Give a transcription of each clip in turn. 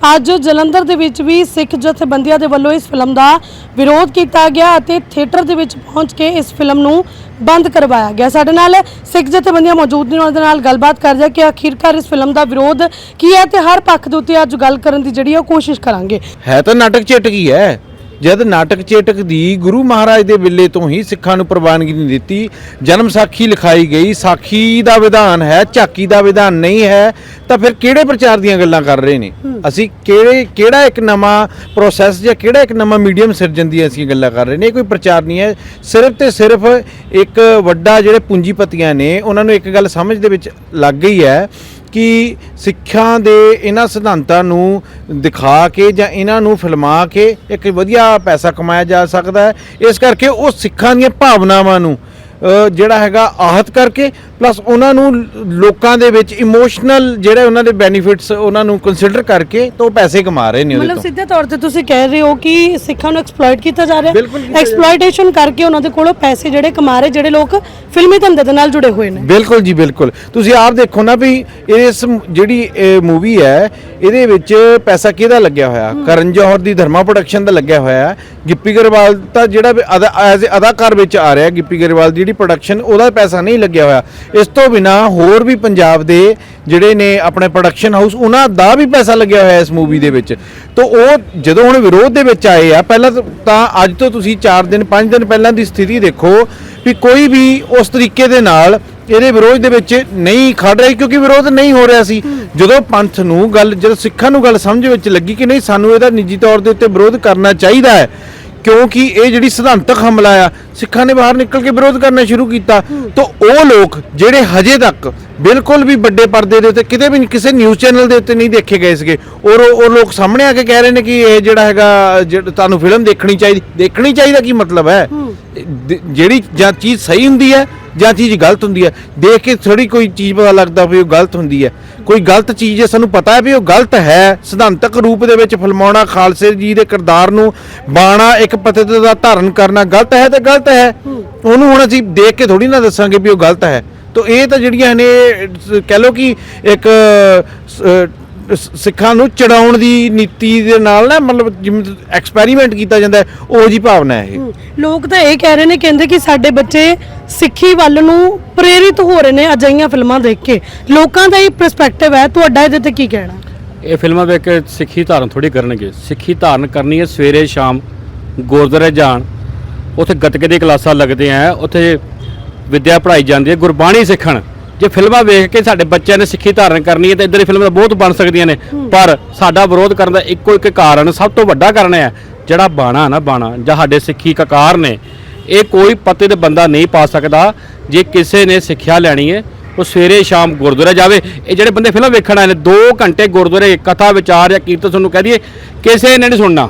ਅੱਜ ਜਲੰਧਰ ਦੇ ਵਿੱਚ ਵੀ ਸਿੱਖ ਜਥੇਬੰਦੀਆਂ ਦੇ ਵੱਲੋਂ ਇਸ ਫਿਲਮ ਦਾ ਵਿਰੋਧ ਕੀਤਾ ਗਿਆ ਅਤੇ ਥੀਏਟਰ ਦੇ ਵਿੱਚ ਪਹੁੰਚ ਕੇ ਇਸ ਫਿਲਮ ਨੂੰ ਬੰਦ ਕਰਵਾਇਆ ਗਿਆ। ਸਾਡੇ ਨਾਲ ਸਿੱਖ ਜਥੇਬੰਦੀਆਂ ਮੌਜੂਦ ਨੇ, ਉਹਨਾਂ ਦੇ ਨਾਲ ਗੱਲਬਾਤ ਕਰਦੇ ਹਾਂ ਕਿ ਆਖਿਰਕਾਰ ਇਸ ਫਿਲਮ ਦਾ ਵਿਰੋਧ ਕੀ ਹੈ ਤੇ ਹਰ ਪੱਖ ਦੇ ਉੱਤੇ ਅੱਜ ਗੱਲ ਕਰਨ ਦੀ ਜਿਹੜੀ ਹੈ ਉਹ ਕੋਸ਼ਿਸ਼ ਕਰਾਂਗੇ। ਹੈ ਤਾਂ ਨਾਟਕ ਚਿੱਟ ਹੀ ਹੈ। ਜਦ ਨਾਟਕ ਚੇਟਕ ਦੀ ਗੁਰੂ ਮਹਾਰਾਜ ਦੇ ਵੇਲੇ ਤੋਂ ਹੀ ਸਿੱਖਾਂ ਨੂੰ ਪ੍ਰਵਾਨਗੀ ਨਹੀਂ ਦਿੱਤੀ ਜਨਮ ਸਾਖੀ ਲਿਖਾਈ ਗਈ ਸਾਖੀ ਦਾ ਵਿਧਾਨ ਹੈ ਝਾਕੀ ਦਾ ਵਿਧਾਨ ਨਹੀਂ ਹੈ ਤਾਂ ਫਿਰ ਕਿਹੜੇ ਪ੍ਰਚਾਰ ਦੀਆਂ ਗੱਲਾਂ ਕਰ ਰਹੇ ਨੇ? ਅਸੀਂ ਕਿਹੜੇ ਕਿਹੜਾ ਇੱਕ ਨਵਾਂ ਪ੍ਰੋਸੈਸ ਜਾਂ ਕਿਹੜਾ ਇੱਕ ਨਵਾਂ ਮੀਡੀਅਮ ਸਿਰਜਣ ਦੀ ਅਸੀਂ ਗੱਲਾਂ ਕਰ ਰਹੇ ਨੇ? ਇਹ ਕੋਈ ਪ੍ਰਚਾਰ ਨਹੀਂ ਹੈ। ਸਿਰਫ ਤੇ ਸਿਰਫ ਇੱਕ ਵੱਡਾ ਜਿਹੜੇ ਪੂੰਜੀਪਤੀਆਂ ਨੇ ਉਹਨਾਂ ਨੂੰ ਇੱਕ ਗੱਲ ਸਮਝ ਦੇ ਵਿੱਚ ਲੱਗ ਗਈ ਹੈ ਕਿ ਸਿੱਖਾਂ ਦੇ ਇਹਨਾਂ ਸਿਧਾਂਤਾਂ ਨੂੰ ਦਿਖਾ ਕੇ ਜਾਂ ਇਹਨਾਂ ਨੂੰ ਫਿਲਮਾ ਕੇ ਇੱਕ ਵਧੀਆ ਪੈਸਾ ਕਮਾਇਆ ਜਾ ਸਕਦਾ ਹੈ। ਇਸ ਕਰਕੇ ਉਹ ਸਿੱਖਾਂ ਦੀਆਂ ਭਾਵਨਾਵਾਂ ਨੂੰ ਜਿਹੜਾ ਹੈਗਾ ਆਹਤ ਕਰਕੇ ਪਲੱਸ ਉਹਨਾਂ ਨੂੰ ਲੋਕਾਂ ਦੇ ਵਿੱਚ ਇਮੋਸ਼ਨਲ ਜਿਹੜੇ ਉਹਨਾਂ ਦੇ ਬੈਨੀਫਿਟਸ ਉਹਨਾਂ ਨੂੰ ਕੰਸੀਡਰ ਕਰਕੇ ਤਾਂ ਉਹ ਪੈਸੇ ਕਮਾ ਰਹੇ ਨੇ ਉਹਦੇ ਮਤਲਬ ਸਿੱਧੇ ਤੌਰ ਤੇ ਤੁਸੀਂ ਕਹਿ ਰਹੇ ਹੋ ਕਿ ਸਿੱਖਾਂ ਨੂੰ ਐਕਸਪਲੋਇਟ ਕੀਤਾ ਜਾ ਰਿਹਾ। ਐਕਸਪਲੋਇਟੇਸ਼ਨ ਕਰਕੇ ਉਹਨਾਂ ਦੇ ਕੋਲੋਂ ਪੈਸੇ ਜਿਹੜੇ ਕਮਾ ਰਹੇ ਜਿਹੜੇ ਲੋਕ ਫਿਲਮੀ ਧੰਦੇ ਦੇ ਨਾਲ ਜੁੜੇ ਹੋਏ ਨੇ। ਬਿਲਕੁਲ ਜੀ ਬਿਲਕੁਲ। ਤੁਸੀਂ ਆਪ ਦੇਖੋ ਨਾ ਵੀ ਇਸ ਜਿਹੜੀ ਮੂਵੀ ਹੈ ਇਹਦੇ ਵਿੱਚ ਪੈਸਾ ਕਿਹਦਾ ਲੱਗਿਆ ਹੋਇਆ? ਕਰਨ ਜੌਹਰ ਦੀ ਧਰਮਾ ਪ੍ਰੋਡਕਸ਼ਨ ਦਾ ਲੱਗਿਆ ਹੋਇਆ ਹੈ। ਗਿੱਪੀ ਗਰੇਵਾਲ ਤਾਂ ਜਿਹੜਾ ਐਜ਼ ਅਦਾਕਾਰ ਵਿੱਚ ਆ ਰਿਹਾ ਗਿੱਪੀ ਗਰੇਵਾਲ ਦੀ ਜਿਹੜੀ ਪ੍ਰੋਡਕਸ਼ਨ ਉਹਦਾ ਪੈਸਾ ਨਹੀਂ ਲੱਗਿਆ ਹੋਇਆ। ਇਸ ਤੋਂ ਬਿਨਾ ਹੋਰ ਵੀ ਪੰਜਾਬ ਦੇ ਜਿਹੜੇ ਨੇ ਆਪਣੇ ਪ੍ਰੋਡਕਸ਼ਨ ਹਾਊਸ ਉਹਨਾਂ ਦਾ ਵੀ ਪੈਸਾ ਲੱਗਿਆ ਹੋਇਆ ਇਸ ਮੂਵੀ ਦੇ ਵਿੱਚ। ਤੋਂ ਉਹ ਜਦੋਂ ਹੁਣ ਵਿਰੋਧ ਦੇ ਵਿੱਚ ਆਏ ਆ, ਪਹਿਲਾਂ ਤਾਂ- ਅੱਜ ਤੋਂ ਤੁਸੀਂ 4 ਦਿਨ 5 ਦਿਨ ਪਹਿਲਾਂ ਦੀ ਸਥਿਤੀ ਦੇਖੋ ਵੀ ਕੋਈ ਵੀ ਉਸ ਤਰੀਕੇ ਦੇ ਨਾਲ ਇਹਦੇ ਵਿਰੋਧ ਦੇ ਵਿੱਚ ਨਹੀਂ ਖੜ ਰਹੀ, ਕਿਉਂਕਿ ਵਿਰੋਧ ਨਹੀਂ ਹੋ ਰਿਹਾ ਸੀ। ਜਦੋਂ ਪੰਥ ਨੂੰ ਗੱਲ ਜਦੋਂ ਸਿੱਖਾਂ ਨੂੰ ਗੱਲ ਸਮਝ ਵਿੱਚ ਲੱਗੀ ਕਿ ਨਹੀਂ, ਸਾਨੂੰ ਇਹਦਾ ਨਿੱਜੀ ਤੌਰ ਦੇ ਉੱਤੇ ਵਿਰੋਧ ਕਰਨਾ ਚਾਹੀਦਾ ਹੈ ਕਿਉਂਕਿ ਇਹ ਜਿਹੜੀ ਸਿਧਾਂਤਕ ਹਮਲਾ ਆ ਸਿੱਖਾਂ ਨੇ ਬਾਹਰ ਨਿਕਲ ਕੇ ਵਿਰੋਧ ਕਰਨਾ ਸ਼ੁਰੂ ਕੀਤਾ। ਤਾਂ ਉਹ ਲੋਕ ਜਿਹੜੇ ਹਜੇ ਤੱਕ ਬਿਲਕੁਲ ਵੀ ਵੱਡੇ ਪਰਦੇ ਦੇ ਉੱਤੇ ਕਿਤੇ ਵੀ ਕਿਸੇ ਨਿਊਜ਼ ਚੈਨਲ ਦੇ ਉੱਤੇ ਨਹੀਂ ਦੇਖੇ ਗਏ ਸੀਗੇ। ਔਰ ਉਹ ਲੋਕ ਸਾਹਮਣੇ ਆ ਕੇ ਕਹਿ ਰਹੇ ਨੇ ਕਿ ਇਹ ਜਿਹੜਾ ਹੈਗਾ ਤੁਹਾਨੂੰ ਫਿਲਮ ਦੇਖਣੀ ਚਾਹੀਦੀ। ਦੇਖਣੀ ਚਾਹੀਦਾ ਕੀ ਮਤਲਬ ਹੈ? ਜਿਹੜੀ ਜਾਂ ਚੀਜ਼ ਸਹੀ ਹੁੰਦੀ ਹੈ ਜਾਂ ਚੀਜ਼ ਗਲਤ ਹੁੰਦੀ ਹੈ, ਦੇਖ ਕੇ ਥੋੜੀ ਕੋਈ ਚੀਜ਼ ਪਤਾ ਲੱਗਦਾ ਵੀ ਉਹ ਗਲਤ ਹੁੰਦੀ ਹੈ। ਕੋਈ ਗਲਤ ਚੀਜ਼ ਹੈ, ਸਾਨੂੰ ਪਤਾ ਹੈ ਵੀ ਉਹ ਗਲਤ ਹੈ। ਸਿਧਾਂਤਕ ਰੂਪ ਦੇ ਵਿੱਚ ਫਿਲਮਾਉਣਾ ਖਾਲਸੇ ਜੀ ਦੇ ਕਿਰਦਾਰ ਨੂੰ ਬਾਣਾ ਇੱਕ ਪਤਿਤ ਦਾ ਧਾਰਨ ਕਰਨਾ ਗਲਤ ਹੈ ਤੇ ਗਲਤ ਹੈ। ਉਹਨੂੰ ਹੁਣ ਅਸੀਂ ਦੇਖ ਕੇ ਥੋੜੀ ਨਾ ਦੱਸਾਂਗੇ ਵੀ ਉਹ ਗਲਤ ਹੈ। ਤੋ ਇਹ ਤਾਂ ਜਿਹੜੀਆਂ ਨੇ, ਕਹਿ ਲਓ ਕਿ ਇੱਕ ਸਿੱਖਾਂ ਨੂੰ ਚੜਾਉਣ ਦੀ ਨੀਤੀ ਦੇ ਨਾਲ ਨਾ ਮਤਲਬ ਜਿਵੇਂ ਐਕਸਪੈਰੀਮੈਂਟ ਕੀਤਾ ਜਾਂਦਾ ਉਹ ਜੀ ਭਾਵਨਾ ਹੈ ਇਹ। ਲੋਕ ਤਾਂ ਇਹ ਕਹਿ ਰਹੇ ਨੇ ਕਹਿੰਦੇ ਕਿ ਸਾਡੇ ਬੱਚੇ ਸਿੱਖੀ ਵੱਲ ਨੂੰ ਪ੍ਰੇਰਿਤ ਹੋ ਰਹੇ ਨੇ ਅਜਿਹੀਆਂ ਫਿਲਮਾਂ ਦੇਖ ਕੇ। ਲੋਕਾਂ ਦਾ ਇਹ ਪਰਸਪੈਕਟਿਵ ਹੈ ਤੁਹਾਡਾ ਇਹਦੇ ਤੇ ਕੀ ਕਹਿਣਾ? ਇਹ ਫਿਲਮਾਂ ਵੇਖ ਕੇ ਸਿੱਖੀ ਧਾਰਨ ਥੋੜੀ ਕਰਨਗੇ। ਸਿੱਖੀ ਧਾਰਨ ਕਰਨੀ ਹੈ ਸਵੇਰੇ ਸ਼ਾਮ ਗੁਰਦੁਆਰੇ ਜਾਣ ਉੱਥੇ ਗੱਤਕੇ ਦੀਆਂ ਕਲਾਸਾਂ ਲੱਗਦੇ ਆ ਉੱਥੇ ਵਿਦਿਆ ਪੜ੍ਹਾਈ ਜਾਂਦੀ ਹੈ ਗੁਰਬਾਣੀ ਸਿੱਖਣ। ਜੇ ਫਿਲਮਾਂ ਵੇਖ ਕੇ ਸਾਡੇ ਬੱਚਿਆਂ ਨੇ ਸਿੱਖੀ ਧਾਰਨ ਕਰਨੀ ਹੈ ਤਾਂ ਇਦਾਂ ਦੀ ਫਿਲਮਾਂ ਬਹੁਤ ਬਣ ਸਕਦੀਆਂ ਨੇ। ਪਰ ਸਾਡਾ ਵਿਰੋਧ ਕਰਨ ਦਾ ਇੱਕੋ ਇੱਕ ਕਾਰਨ ਸਭ ਤੋਂ ਵੱਡਾ ਕਾਰਨ ਹੈ ਜਿਹੜਾ ਬਾਣਾ ਨਾ ਬਾਣਾ ਜਾਂ ਸਾਡੇ ਸਿੱਖੀ ਕਕਾਰ ਨੇ ਇਹ ਕੋਈ ਪਤੇ ਦੇ ਬੰਦਾ ਨਹੀਂ ਪਾ ਸਕਦਾ ਜੇ ਕਿਸੇ ਨੇ ਸਿੱਖਿਆ ਲੈਣੀ ਹੈ ਉਹ ਸਵੇਰੇ ਸ਼ਾਮ ਗੁਰਦੁਆਰੇ ਜਾਵੇ। ਇਹ ਜਿਹੜੇ ਬੰਦੇ ਫਿਲਮ ਵੇਖਣ ਆਏ ਨੇ 2 ਘੰਟੇ ਗੁਰਦੁਆਰੇ ਕਥਾ ਵਿਚਾਰ ਜਾਂ ਕੀਰਤਨ ਤੁਹਾਨੂੰ ਕਹਿ ਦਈਏ ਕਿਸੇ ਨੇ ਨਹੀਂ ਸੁਣਨਾ।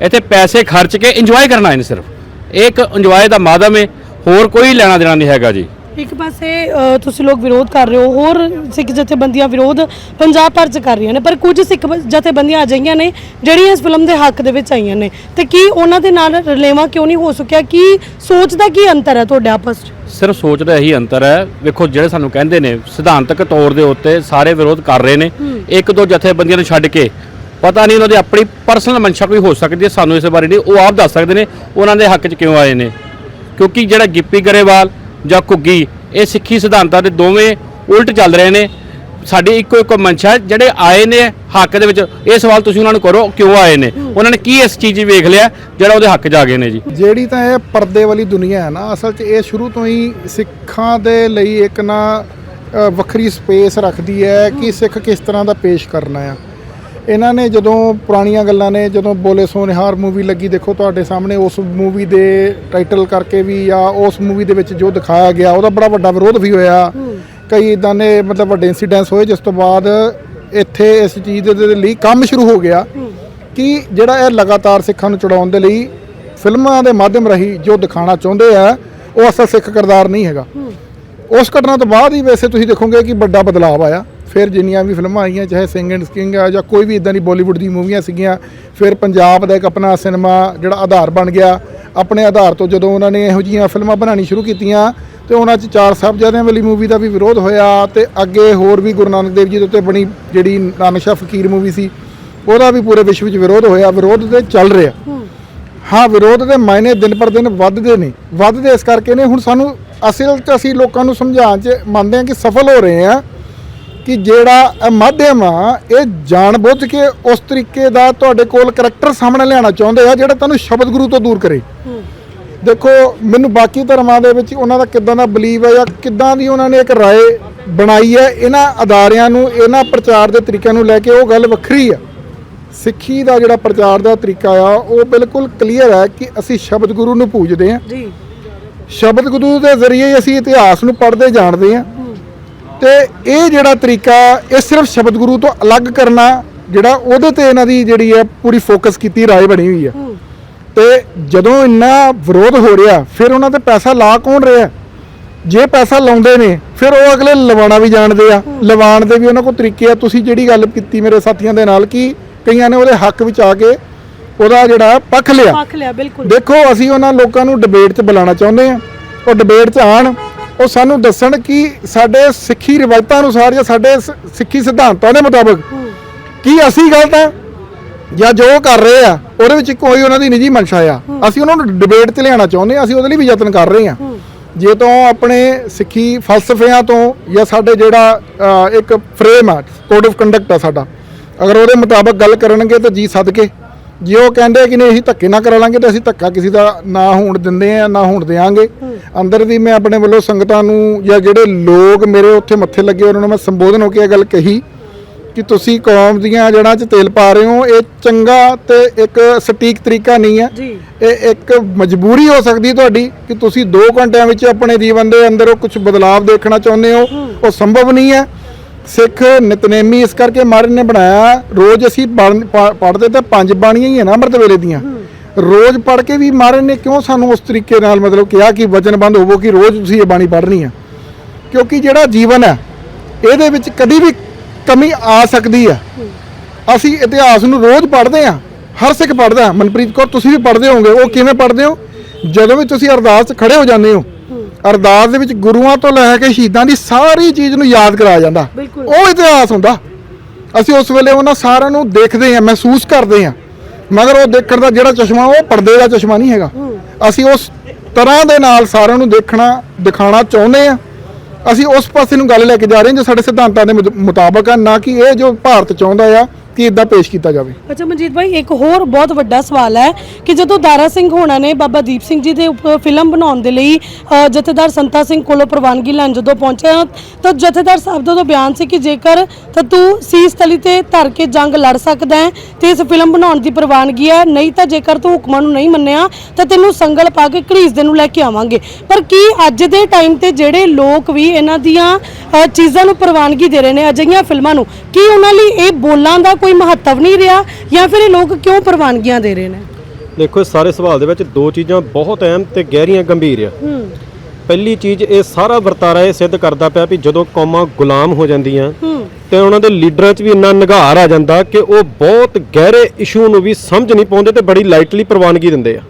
ਇੱਥੇ ਪੈਸੇ ਖਰਚ ਕੇ ਇੰਜੋਏ ਕਰਨਾ ਹੈ ਸਿਰਫ। ਇਹ ਇੱਕ ਇੰਜੋਏ ਦਾ ਮਾਧਮ ਹੈ ਹੋਰ ਕੋਈ ਲੈਣਾ ਦੇਣਾ ਨਹੀਂ ਹੈਗਾ ਜੀ। ਇੱਕ ਪਾਸੇ ਅ, ਤੁਸੀਂ ਲੋਕ ਵਿਰੋਧ ਕਰ ਰਹੇ ਹੋ ਹੋਰ ਸਿੱਖ ਜਥੇਬੰਦੀਆਂ ਵਿਰੋਧ ਪੰਜਾਬ ਭਰ ਚ ਕਰ ਰਹੀਆਂ ਨੇ ਪਰ ਕੁਝ ਸਿੱਖ ਬ- ਜਥੇਬੰਦੀਆਂ ਅਜਿਹੀਆਂ ਨੇ ਜਿਹੜੀਆਂ ਇਸ ਫਿਲਮ ਦੇ ਹੱਕ ਦੇ ਵਿੱਚ ਆਈਆਂ ਨੇ। ਤੇ ਕੀ ਉਹਨਾਂ ਦੇ ਨਾਲ ਰਲੇਵਾ ਕਿਉਂ ਨਹੀਂ ਹੋ ਸਕਿਆ? ਕੀ ਸੋਚ ਦਾ ਕੀ ਅੰਤਰ ਹੈ ਤੁਹਾਡੇ ਆਪਸ ਚ? ਸਿਰਫ ਸੋਚ ਦਾ ਇਹੀ ਅੰਤਰ ਹੈ। ਵੇਖੋ ਜਿਹੜੇ ਸਾਨੂੰ ਕਹਿੰਦੇ ਨੇ ਸਿਧਾਂਤਕ ਤੌਰ ਦੇ ਉੱਤੇ ਸਾਰੇ ਵਿਰੋਧ ਕਰ ਰਹੇ ਨੇ। ਇੱਕ ਦੋ ਜਥੇਬੰਦੀਆਂ ਨੂੰ ਛੱਡ ਕੇ ਪਤਾ ਨਹੀਂ ਉਹਨਾਂ ਦੀ ਆਪਣੀ ਪਰਸਨਲ ਮਨਸ਼ਾ ਕੋਈ ਹੋ ਸਕਦੀ ਹੈ ਸਾਨੂੰ ਇਸ ਬਾਰੇ ਨਹੀਂ ਉਹ ਆਪ ਦੱਸ ਸਕਦੇ ਨੇ ਉਹਨਾਂ ਦੇ ਹੱਕ 'ਚ ਕਿਉਂ ਆਏ ਨੇ। ਕਿਉਂਕਿ ਜਿਹੜਾ ਗਿੱਪੀ ਗਰੇਵਾਲ ਜਾਂ ਘੁੱਗੀ, ਇਹ ਸਿੱਖੀ ਸਿਧਾਂਤਾਂ ਦੇ ਦੋਵੇਂ ਉਲਟ ਚੱਲ ਰਹੇ ਨੇ। ਸਾਡੀ ਇੱਕੋ ਇੱਕੋ ਮਨਸ਼ਾ ਜਿਹੜੇ ਆਏ ਨੇ ਹੱਕ ਦੇ ਵਿੱਚ, ਇਹ ਸਵਾਲ ਤੁਸੀਂ ਉਹਨਾਂ ਨੂੰ ਕਰੋ, ਕਿਉਂ ਆਏ ਨੇ? ਉਹਨਾਂ ਨੇ ਕੀ ਇਸ ਚੀਜ਼ 'ਚ ਵੇਖ ਲਿਆ, ਜਿਹੜਾ ਉਹਦੇ ਹੱਕ 'ਚ ਆ ਗਏ ਨੇ ਜੀ? ਜਿਹੜੀ ਤਾਂ ਇਹ ਪਰਦੇ ਵਾਲੀ ਦੁਨੀਆ ਹੈ ਨਾ, ਅਸਲ 'ਚ ਇਹ ਸ਼ੁਰੂ ਤੋਂ ਹੀ ਸਿੱਖਾਂ ਦੇ ਲਈ ਇੱਕ ਨਾ ਵੱਖਰੀ ਸਪੇਸ ਰੱਖਦੀ ਹੈ ਕਿ ਸਿੱਖ ਕਿਸ ਤਰ੍ਹਾਂ ਦਾ ਪੇਸ਼ ਕਰਨਾ ਆ। ਇਹਨਾਂ ਨੇ ਜਦੋਂ ਪੁਰਾਣੀਆਂ ਗੱਲਾਂ ਨੇ ਜਦੋਂ ਬੋਲੇ ਸੋਨਿਹਾਰ ਮੂਵੀ ਲੱਗੀ ਦੇਖੋ ਤੁਹਾਡੇ ਸਾਹਮਣੇ ਉਸ ਮੂਵੀ ਦੇ ਟਾਈਟਲ ਕਰਕੇ ਵੀ ਜਾਂ ਉਸ ਮੂਵੀ ਦੇ ਵਿੱਚ ਜੋ ਦਿਖਾਇਆ ਗਿਆ ਉਹਦਾ ਬੜਾ ਵੱਡਾ ਵਿਰੋਧ ਵੀ ਹੋਇਆ। ਕਈ ਇਦਾਂ ਦੇ ਮਤਲਬ ਵੱਡੇ ਇਨਸੀਡੈਂਟਸ ਹੋਏ ਜਿਸ ਤੋਂ ਬਾਅਦ ਇੱਥੇ ਇਸ ਚੀਜ਼ ਦੇ ਲਈ ਕੰਮ ਸ਼ੁਰੂ ਹੋ ਗਿਆ ਕਿ ਜਿਹੜਾ ਇਹ ਲਗਾਤਾਰ ਸਿੱਖਾਂ ਨੂੰ ਚੜਾਉਣ ਦੇ ਲਈ ਫਿਲਮਾਂ ਦੇ ਮਾਧਿਅਮ ਰਾਹੀਂ ਜੋ ਦਿਖਾਣਾ ਚਾਹੁੰਦੇ ਆ ਉਹ ਅਸਲ ਸਿੱਖ ਕਿਰਦਾਰ ਨਹੀਂ ਹੈਗਾ। ਉਸ ਘਟਨਾ ਤੋਂ ਬਾਅਦ ਹੀ ਵੈਸੇ ਤੁਸੀਂ ਦੇਖੋਗੇ ਕਿ ਵੱਡਾ ਬਦਲਾਅ ਆਇਆ। ਫਿਰ ਜਿੰਨੀਆਂ ਵੀ ਫਿਲਮਾਂ ਆਈਆਂ ਚਾਹੇ ਸਿੰਗ ਐਂਡ ਸਕਿੰਗ ਆ ਜਾਂ ਕੋਈ ਵੀ ਇਦਾਂ ਦੀ ਬਾਲੀਵੁੱਡ ਦੀ ਮੂਵੀਆਂ ਸੀਗੀਆਂ ਫਿਰ ਪੰਜਾਬ ਦਾ ਇੱਕ ਆਪਣਾ ਸਿਨੇਮਾ ਜਿਹੜਾ ਆਧਾਰ ਬਣ ਗਿਆ। ਆਪਣੇ ਆਧਾਰ ਤੋਂ ਜਦੋਂ ਉਹਨਾਂ ਨੇ ਇਹੋ ਜਿਹੀਆਂ ਫਿਲਮਾਂ ਬਣਾਉਣੀ ਸ਼ੁਰੂ ਕੀਤੀਆਂ ਤੇ ਉਹਨਾਂ 'ਚ ਚਾਰ ਸਾਹਿਬਜ਼ਾਦਿਆਂ ਵਾਲੀ ਮੂਵੀ ਦਾ ਵੀ ਵਿਰੋਧ ਹੋਇਆ ਤੇ ਅੱਗੇ ਹੋਰ ਵੀ ਗੁਰੂ ਨਾਨਕ ਦੇਵ ਜੀ ਦੇ ਉੱਤੇ ਬਣੀ ਜਿਹੜੀ ਨਾਨਕ ਸ਼ਾਹ ਫਕੀਰ ਮੂਵੀ ਸੀ ਉਹਦਾ ਵੀ ਪੂਰੇ ਵਿਸ਼ਵ ਵਿੱਚ ਵਿਰੋਧ ਹੋਇਆ ਵਿਰੋਧ ਤੇ ਚੱਲ ਰਿਹਾ। ਹਾਂ। ਵਿਰੋਧ ਦੇ ਮਾਇਨੇ ਦਿਨ ਪਰ ਦਿਨ ਵੱਧਦੇ ਨੇ ਵੱਧਦੇ ਇਸ ਕਰਕੇ ਨੇ। ਹੁਣ ਸਾਨੂੰ ਅਸਲ 'ਚ ਅਸੀਂ ਲੋਕਾਂ ਨੂੰ ਸਮਝਾਉਣ 'ਚ ਮੰਨਦੇ ਹਾਂ ਕਿ ਸਫਲ ਹੋ ਰਹੇ ਆ ਕਿ ਜਿਹੜਾ ਇਹ ਮਾਧਿਅਮ ਆ ਇਹ ਜਾਣ ਬੁੱਝ ਕੇ ਉਸ ਤਰੀਕੇ ਦਾ ਤੁਹਾਡੇ ਕੋਲ ਕਰੈਕਟਰ ਸਾਹਮਣੇ ਲਿਆਉਣਾ ਚਾਹੁੰਦੇ ਆ ਜਿਹੜਾ ਤੁਹਾਨੂੰ ਸ਼ਬਦ ਗੁਰੂ ਤੋਂ ਦੂਰ ਕਰੇ। ਦੇਖੋ ਮੈਨੂੰ ਬਾਕੀ ਧਰਮਾਂ ਦੇ ਵਿੱਚ ਉਹਨਾਂ ਦਾ ਕਿੱਦਾਂ ਦਾ ਬਲੀਵ ਹੈ ਜਾਂ ਕਿੱਦਾਂ ਦੀ ਉਹਨਾਂ ਨੇ ਇੱਕ ਰਾਏ ਬਣਾਈ ਹੈ ਇਹਨਾਂ ਅਦਾਰਿਆਂ ਨੂੰ ਇਹਨਾਂ ਪ੍ਰਚਾਰ ਦੇ ਤਰੀਕਿਆਂ ਨੂੰ ਲੈ ਕੇ ਉਹ ਗੱਲ ਵੱਖਰੀ ਆ। ਸਿੱਖੀ ਦਾ ਜਿਹੜਾ ਪ੍ਰਚਾਰ ਦਾ ਤਰੀਕਾ ਆ ਉਹ ਬਿਲਕੁਲ ਕਲੀਅਰ ਹੈ ਕਿ ਅਸੀਂ ਸ਼ਬਦ ਗੁਰੂ ਨੂੰ ਪੂਜਦੇ ਹਾਂ ਜੀ। ਸ਼ਬਦ ਗੁਰੂ ਦੇ ਜ਼ਰੀਏ ਹੀ ਅਸੀਂ ਇਤਿਹਾਸ ਨੂੰ ਪੜ੍ਹਦੇ ਜਾਣਦੇ ਹਾਂ ਤੇ ਇਹ ਜਿਹੜਾ ਤਰੀਕਾ ਇਹ ਸਿਰਫ ਸ਼ਬਦ ਗੁਰੂ ਤੋਂ ਅਲੱਗ ਕਰਨਾ ਜਿਹੜਾ ਉਹਦੇ ਤੇ ਇਹਨਾਂ ਦੀ ਜਿਹੜੀ ਹੈ ਪੂਰੀ ਫੋਕਸ ਕੀਤੀ ਰਾਏ ਬਣੀ ਹੋਈ ਹੈ। ਤੇ ਜਦੋਂ ਇੰਨਾ ਵਿਰੋਧ ਹੋ ਰਿਹਾ ਫਿਰ ਉਹਨਾਂ ਤੇ ਪੈਸਾ ਲਾ ਕੌਣ ਰਿਹਾ? ਜੇ ਪੈਸਾ ਲਾਉਂਦੇ ਨੇ ਫਿਰ ਉਹ ਅਗਲੇ ਲਵਾਣਾ ਵੀ ਜਾਣਦੇ ਆ। ਲਵਾਣ ਦੇ ਵੀ ਉਹਨਾਂ ਕੋਲ ਤਰੀਕੇ ਆ। ਤੁਸੀਂ ਜਿਹੜੀ ਗੱਲ ਕੀਤੀ ਮੇਰੇ ਸਾਥੀਆਂ ਦੇ ਨਾਲ ਕਿ ਕਈਆਂ ਨੇ ਉਹਦੇ ਹੱਕ ਵਿੱਚ ਆ ਕੇ ਉਹਦਾ ਜਿਹੜਾ ਪੱਖ ਲਿਆ। ਪੱਖ ਲਿਆ ਬਿਲਕੁਲ। ਦੇਖੋ ਅਸੀਂ ਉਹਨਾਂ ਲੋਕਾਂ ਨੂੰ ਡਿਬੇਟ 'ਚ ਬੁਲਾਉਣਾ ਚਾਹੁੰਦੇ ਆ। ਉਹ ਡਿਬੇਟ 'ਚ ਆਣ ਉਹ ਸਾਨੂੰ ਦੱਸਣ ਕਿ ਸਾਡੇ ਸਿੱਖੀ ਰਿਵਾਇਤਾਂ ਅਨੁਸਾਰ ਜਾਂ ਸਾਡੇ ਸ- ਸਿੱਖੀ ਸਿਧਾਂਤਾਂ ਦੇ ਮੁਤਾਬਕ ਕੀ ਅਸੀਂ ਗਲਤ ਆ ਜਾਂ ਜੋ ਉਹ ਕਰ ਰਹੇ ਆ ਉਹਦੇ ਵਿੱਚ ਕੋਈ ਉਹਨਾਂ ਦੀ ਨਿੱਜੀ ਮਨਸ਼ਾ ਆ। ਅਸੀਂ ਉਹਨਾਂ ਨੂੰ ਡਿਬੇਟ 'ਚ ਲਿਆਉਣਾ ਚਾਹੁੰਦੇ ਆ ਅਸੀਂ ਉਹਦੇ ਲਈ ਵੀ ਯਤਨ ਕਰ ਰਹੇ ਆ ਜੇ ਤੋਂ ਆਪਣੇ ਸਿੱਖੀ ਫਲਸਫਿਆਂ ਤੋਂ ਜਾਂ ਸਾਡੇ ਜਿਹੜਾ ਅ, ਇੱਕ ਫਰੇਮ ਆ ਕੋਡ ਆਫ ਕੰਡਕਟ ਆ ਸਾਡਾ ਅਗਰ ਉਹਦੇ ਮੁਤਾਬਕ ਗੱਲ ਕਰਨਗੇ ਤਾਂ ਜੀ ਸਦਕੇ। ਜੇ ਉਹ ਕਹਿੰਦੇ ਕਿ ਨਹੀਂ ਅਸੀਂ ਧੱਕੇ ਨਾ ਕਰਾ ਲਾਂਗੇ ਤਾਂ ਅਸੀਂ ਧੱਕਾ ਕਿਸੇ ਦਾ ਨਾ ਹੋਣ ਦਿੰਦੇ ਆ ਨਾ ਹੋਣ ਦੇਾਂਗੇ ਅੰਦਰ ਦੀ ਮੈਂ ਆਪਣੇ ਵੱਲੋਂ ਸੰਗਤਾਂ ਨੂੰ ਜਾਂ ਜਿਹੜੇ ਲੋਕ ਮੇਰੇ ਉੱਥੇ ਮੱਥੇ ਲੱਗੇ ਉਹਨਾਂ ਨੂੰ ਮੈਂ ਸੰਬੋਧਨ ਹੋ ਕੇ ਇਹ ਗੱਲ ਕਹੀ ਕਿ ਤੁਸੀਂ ਕੌਮ ਦੀਆਂ ਜੜ੍ਹਾਂ 'ਚ ਤੇਲ ਪਾ ਰਹੇ ਹੋ ਇਹ ਚੰਗਾ ਤੇ ਇੱਕ ਸਟੀਕ ਤਰੀਕਾ ਨਹੀਂ ਹੈ। ਇਹ ਇੱਕ ਮਜਬੂਰੀ ਹੋ ਸਕਦੀ ਤੁਹਾਡੀ ਕਿ ਤੁਸੀਂ 2 ਘੰਟਿਆਂ ਵਿੱਚ ਆਪਣੇ ਜੀਵਨ ਦੇ ਅੰਦਰ ਉਹ ਕੁਝ ਬਦਲਾਅ ਦੇਖਣਾ ਚਾਹੁੰਦੇ ਹੋ। ਉਹ ਸੰਭਵ ਨਹੀਂ ਹੈ। ਸਿੱਖ ਨਿਤਨੇਮੀ ਇਸ ਕਰਕੇ ਮਹਾਰਾਜ ਨੇ ਬਣਾਇਆ, ਰੋਜ਼ ਅਸੀਂ ਪੜ੍ਹਦੇ ਤਾਂ ਪੰਜ ਬਾਣੀਆਂ ਹੀ ਹੈ ਨਾ ਅੰਮ੍ਰਿਤ ਵੇਲੇ ਦੀਆਂ। ਰੋਜ਼ ਪੜ੍ਹ ਕੇ ਵੀ ਮਹਾਰਾਜ ਨੇ ਕਿਉਂ ਸਾਨੂੰ ਉਸ ਤਰੀਕੇ ਨਾਲ ਮਤਲਬ ਕਿਹਾ ਕਿ ਵਚਨਬੰਦ ਹੋਵੋ ਕਿ ਰੋਜ਼ ਤੁਸੀਂ ਇਹ ਬਾਣੀ ਪੜ੍ਹਨੀ ਆ? ਕਿਉਂਕਿ ਜਿਹੜਾ ਜੀਵਨ ਹੈ, ਇਹਦੇ ਵਿੱਚ ਕਦੀ ਵੀ ਕਮੀ ਆ ਸਕਦੀ ਹੈ। ਅਸੀਂ ਇਤਿਹਾਸ ਨੂੰ ਰੋਜ਼ ਪੜ੍ਹਦੇ ਹਾਂ, ਹਰ ਸਿੱਖ ਪੜ੍ਹਦਾ ਮਨਪ੍ਰੀਤ ਕੌਰ, ਤੁਸੀਂ ਵੀ ਪੜ੍ਹਦੇ ਹੋਵੋਗੇ, ਉਹ ਕਿਵੇਂ ਪੜ੍ਹਦੇ ਹੋ? ਜਦੋਂ ਵੀ ਤੁਸੀਂ ਅਰਦਾਸ 'ਚ ਖੜੇ ਹੋ ਜਾਂਦੇ ਹੋ ਅਰਦਾਸ ਦੇ ਵਿੱਚ ਗੁਰੂਆਂ ਤੋਂ ਲੈ ਕੇ ਸ਼ਹੀਦਾਂ ਦੀ ਸਾਰੀ ਚੀਜ਼ ਨੂੰ ਯਾਦ ਕਰਾਇਆ ਜਾਂਦਾ। ਬਿਲਕੁਲ। ਉਹ ਇਤਿਹਾਸ ਹੁੰਦਾ। ਅਸੀਂ ਉਸ ਵੇਲੇ ਉਹਨਾਂ ਸਾਰਿਆਂ ਨੂੰ ਦੇਖਦੇ ਹਾਂ ਮਹਿਸੂਸ ਕਰਦੇ ਹਾਂ। ਮਗਰ ਉਹ ਦੇਖਣ ਦਾ ਜਿਹੜਾ ਚਸ਼ਮਾ ਉਹ ਪਰਦੇ ਦਾ ਚਸ਼ਮਾ ਨਹੀਂ ਹੈਗਾ। ਅਸੀਂ ਉਸ ਤਰ੍ਹਾਂ ਦੇ ਨਾਲ ਸਾਰਿਆਂ ਨੂੰ ਦੇਖਣਾ ਦਿਖਾਣਾ ਚਾਹੁੰਦੇ ਹਾਂ। ਅਸੀਂ ਉਸ ਪਾਸੇ ਨੂੰ ਗੱਲ ਲੈ ਕੇ ਜਾ ਰਹੇ ਹਾਂ ਜੋ ਸਾਡੇ ਸਿਧਾਂਤਾਂ ਦੇ ਮੁਤ- ਮੁਤਾਬਕ ਹੈ ਨਾ ਕਿ ਇਹ ਜੋ ਭਾਰਤ ਚਾਹੁੰਦਾ ਆ ਕਿ ਇਦਾਂ ਪੇਸ਼ ਕੀਤਾ ਜਾਵੇ? ਅੱਛਾ ਮਨਜੀਤ ਭਾਈ, ਇੱਕ ਹੋਰ ਬਹੁਤ ਵੱਡਾ ਸਵਾਲ ਹੈ ਕਿ ਜਦੋਂ ਦਾਰਾ ਸਿੰਘ ਹੋਣਾ ਨੇ ਬਾਬਾ ਦੀਪ ਸਿੰਘ ਜੀ ਦੇ ਉੱਪਰ ਫਿਲਮ ਬਣਾਉਣ ਦੇ ਲਈ ਜਥੇਦਾਰ ਸੰਤਾ ਸਿੰਘ ਕੋਲੋਂ ਪ੍ਰਵਾਨਗੀ ਲੈਣ ਜਦੋਂ ਪਹੁੰਚਿਆ ਤਾਂ ਜਥੇਦਾਰ ਸਾਹਿਬ ਦਾ ਬਿਆਨ ਸੀ ਕਿ ਜੇਕਰ ਤਾਂ ਤੂੰ ਸੀਸ ਤਲੀ ਤੇ ਧਰ ਕੇ ਜੰਗ ਲੜ ਸਕਦਾ ਹੈ ਤੇ ਇਸ ਫਿਲਮ ਬਣਾਉਣ ਦੀ ਪ੍ਰਵਾਨਗੀ ਹੈ, ਨਹੀਂ ਤਾਂ ਜੇਕਰ ਤੂੰ ਹੁਕਮਾਂ ਨੂੰ ਨਹੀਂ ਮੰਨਿਆ, ਤਾਂ ਤੈਨੂੰ ਸੰਗਲ ਪਾ ਕੇ ਘੜੀਸ ਦੇ ਨੂੰ ਲੈ ਕੇ ਆਵਾਂਗੇ। ਪਰ ਕੀ ਅੱਜ ਦੇ ਟਾਈਮ ਤੇ ਜਿਹੜੇ ਲੋਕ ਵੀ ਇਹਨਾਂ ਦੀਆਂ ਚੀਜ਼ਾਂ ਨੂੰ ਪ੍ਰਵਾਨਗੀ ਦੇ ਰਹੇ ਨੇ ਅਜਿਹੀਆਂ ਫਿਲਮਾਂ ਨੂੰ, ਕੀ ਉਹਨਾਂ ਲਈ ਇਹ ਬੋਲਾਂ ਦਾ ਕੋਈ ਮਹੱਤਵ ਨਹੀਂ ਰਿਹਾ ਜਾਂ ਫਿਰ ਇਹ ਲੋਕ ਕਿਉਂ ਪ੍ਰਵਾਨਗੀਆਂ ਦੇ ਰਹੇ ਨੇ? ਦੇਖੋ ਇਸ ਸਾਰੇ ਸਵਾਲ ਦੇ ਵਿੱਚ ਦੋ ਚੀਜ਼ਾਂ ਬਹੁਤ ਅਹਿਮ ਤੇ ਗਹਿਰੀਆਂ ਗੰਭੀਰ ਆ। ਹੂੰ। ਪਹਿਲੀ ਚੀਜ਼ ਇਹ ਸਾਰਾ ਵਰਤਾਰਾ ਇਹ ਸਿੱਧ ਕਰਦਾ ਪਿਆ ਵੀ ਜਦੋਂ ਕੌਮਾਂ ਗੁਲਾਮ ਹੋ ਜਾਂਦੀਆਂ ਤੇ ਉਹਨਾਂ ਦੇ ਲੀਡਰਾਂ 'ਚ ਵੀ ਇੰਨਾ ਨਿਗਾਰ ਆ ਜਾਂਦਾ ਕਿ ਉਹ ਬਹੁਤ ਗਹਿਰੇ ਇਸ਼ੂ ਨੂੰ ਵੀ ਸਮਝ ਨਹੀਂ ਪਾਉਂਦੇ ਤੇ ਬੜੀ ਲਾਈਟਲੀ ਪ੍ਰਵਾਨਗੀ ਦਿੰਦੇ ਆ।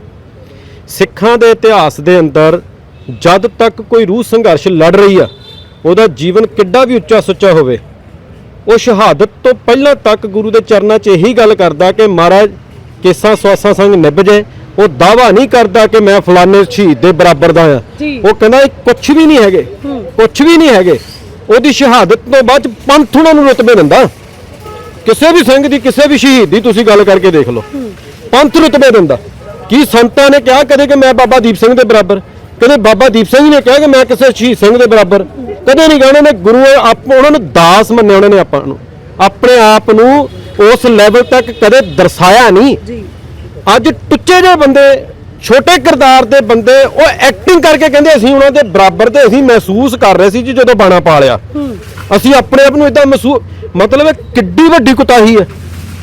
ਸਿੱਖਾਂ ਦੇ ਇਤਿਹਾਸ ਦੇ ਅੰਦਰ ਜਦ ਤੱਕ ਕੋਈ ਰੂਹ ਸੰਘਰਸ਼ ਲੜ ਰਹੀ ਆ ਉਹਦਾ ਜੀਵਨ ਕਿੱਡਾ ਵੀ ਉੱਚਾ ਸੁੱਚਾ ਹੋਵੇ ਉਹ ਸ਼ਹਾਦਤ ਤੋਂ ਪਹਿਲਾਂ ਤੱਕ ਗੁਰੂ ਦੇ ਚਰਨਾਂ 'ਚ ਇਹੀ ਗੱਲ ਕਰਦਾ ਕਿ ਮਹਾਰਾਜ ਕੇਸਾਂ ਸਵਾਸਾਂ ਸੰਗ ਨਿਭ ਜੇ ਉਹ ਦਾਵਾ ਨਹੀਂ ਕਰਦਾ ਕਿ ਮੈਂ ਫਲਾਣੇ ਸ਼ਹੀਦ ਦੇ ਬਰਾਬਰ ਦਾ ਆ। ਉਹ ਕਹਿੰਦਾ ਇਹ ਕੁਛ ਵੀ ਨਹੀਂ ਹੈਗੇ। ਕੁਛ ਵੀ ਨਹੀਂ ਹੈਗੇ। ਉਹਦੀ ਸ਼ਹਾਦਤ ਤੋਂ ਬਾਅਦ ਪੰਥ ਉਹਨਾਂ ਨੂੰ ਰੁਤਬੇ ਦਿੰਦਾ। ਕਿਸੇ ਵੀ ਸਿੰਘ ਦੀ ਕਿਸੇ ਵੀ ਸ਼ਹੀਦ ਦੀ ਤੁਸੀਂ ਗੱਲ ਕਰਕੇ ਦੇਖ ਲਓ। ਪੰਥ ਰੁਤਬੇ ਦਿੰਦਾ। ਕੀ ਸੰਤਾਂ ਨੇ ਕਿਹਾ ਕਦੇ ਕਿ ਮੈਂ ਬਾਬਾ ਦੀਪ ਸਿੰਘ ਦੇ ਬਰਾਬਰ? ਕਦੇ ਬਾਬਾ ਦੀਪ ਸਿੰਘ ਨੇ ਕਿਹਾ ਕਿ ਮੈਂ ਕਿਸੇ ਸ਼ਹੀਦ ਸਿੰਘ ਦੇ ਬਰਾਬਰ ਕਦੇ ਨਹੀਂ ਕਿਹਾ ਉਹਨਾਂ ਨੇ ਗੁਰੂ ਆਪ ਉਹਨਾਂ ਨੂੰ ਦਾਸ ਮੰਨਿਆ ਉਹਨਾਂ ਨੇ ਆਪਾਂ ਨੂੰ। ਆਪਣੇ ਆਪ ਨੂੰ ਉਸ ਲੈਵਲ ਤੱਕ ਕਦੇ ਦਰਸਾਇਆ ਨਹੀਂ। ਅੱਜ ਟੁੱਚੇ ਜਿਹੇ ਬੰਦੇ ਛੋਟੇ ਕਿਰਦਾਰ ਦੇ ਬੰਦੇ ਉਹ ਐਕਟਿੰਗ ਕਰਕੇ ਕਹਿੰਦੇ ਅਸੀਂ ਉਹਨਾਂ ਦੇ ਬਰਾਬਰ ਤੇ ਅਸੀਂ ਮਹਿਸੂਸ ਕਰ ਰਹੇ ਸੀ ਜੀ ਜਦੋਂ ਬਾਣਾ ਪਾ ਲਿਆ। ਅਸੀਂ ਆਪਣੇ ਆਪ ਨੂੰ ਇਦਾਂ ਮਹਿਸੂਸ ਮਤਲਬ ਕਿੱਡੀ ਵੱਡੀ ਕੁਤਾਹੀ ਹੈ।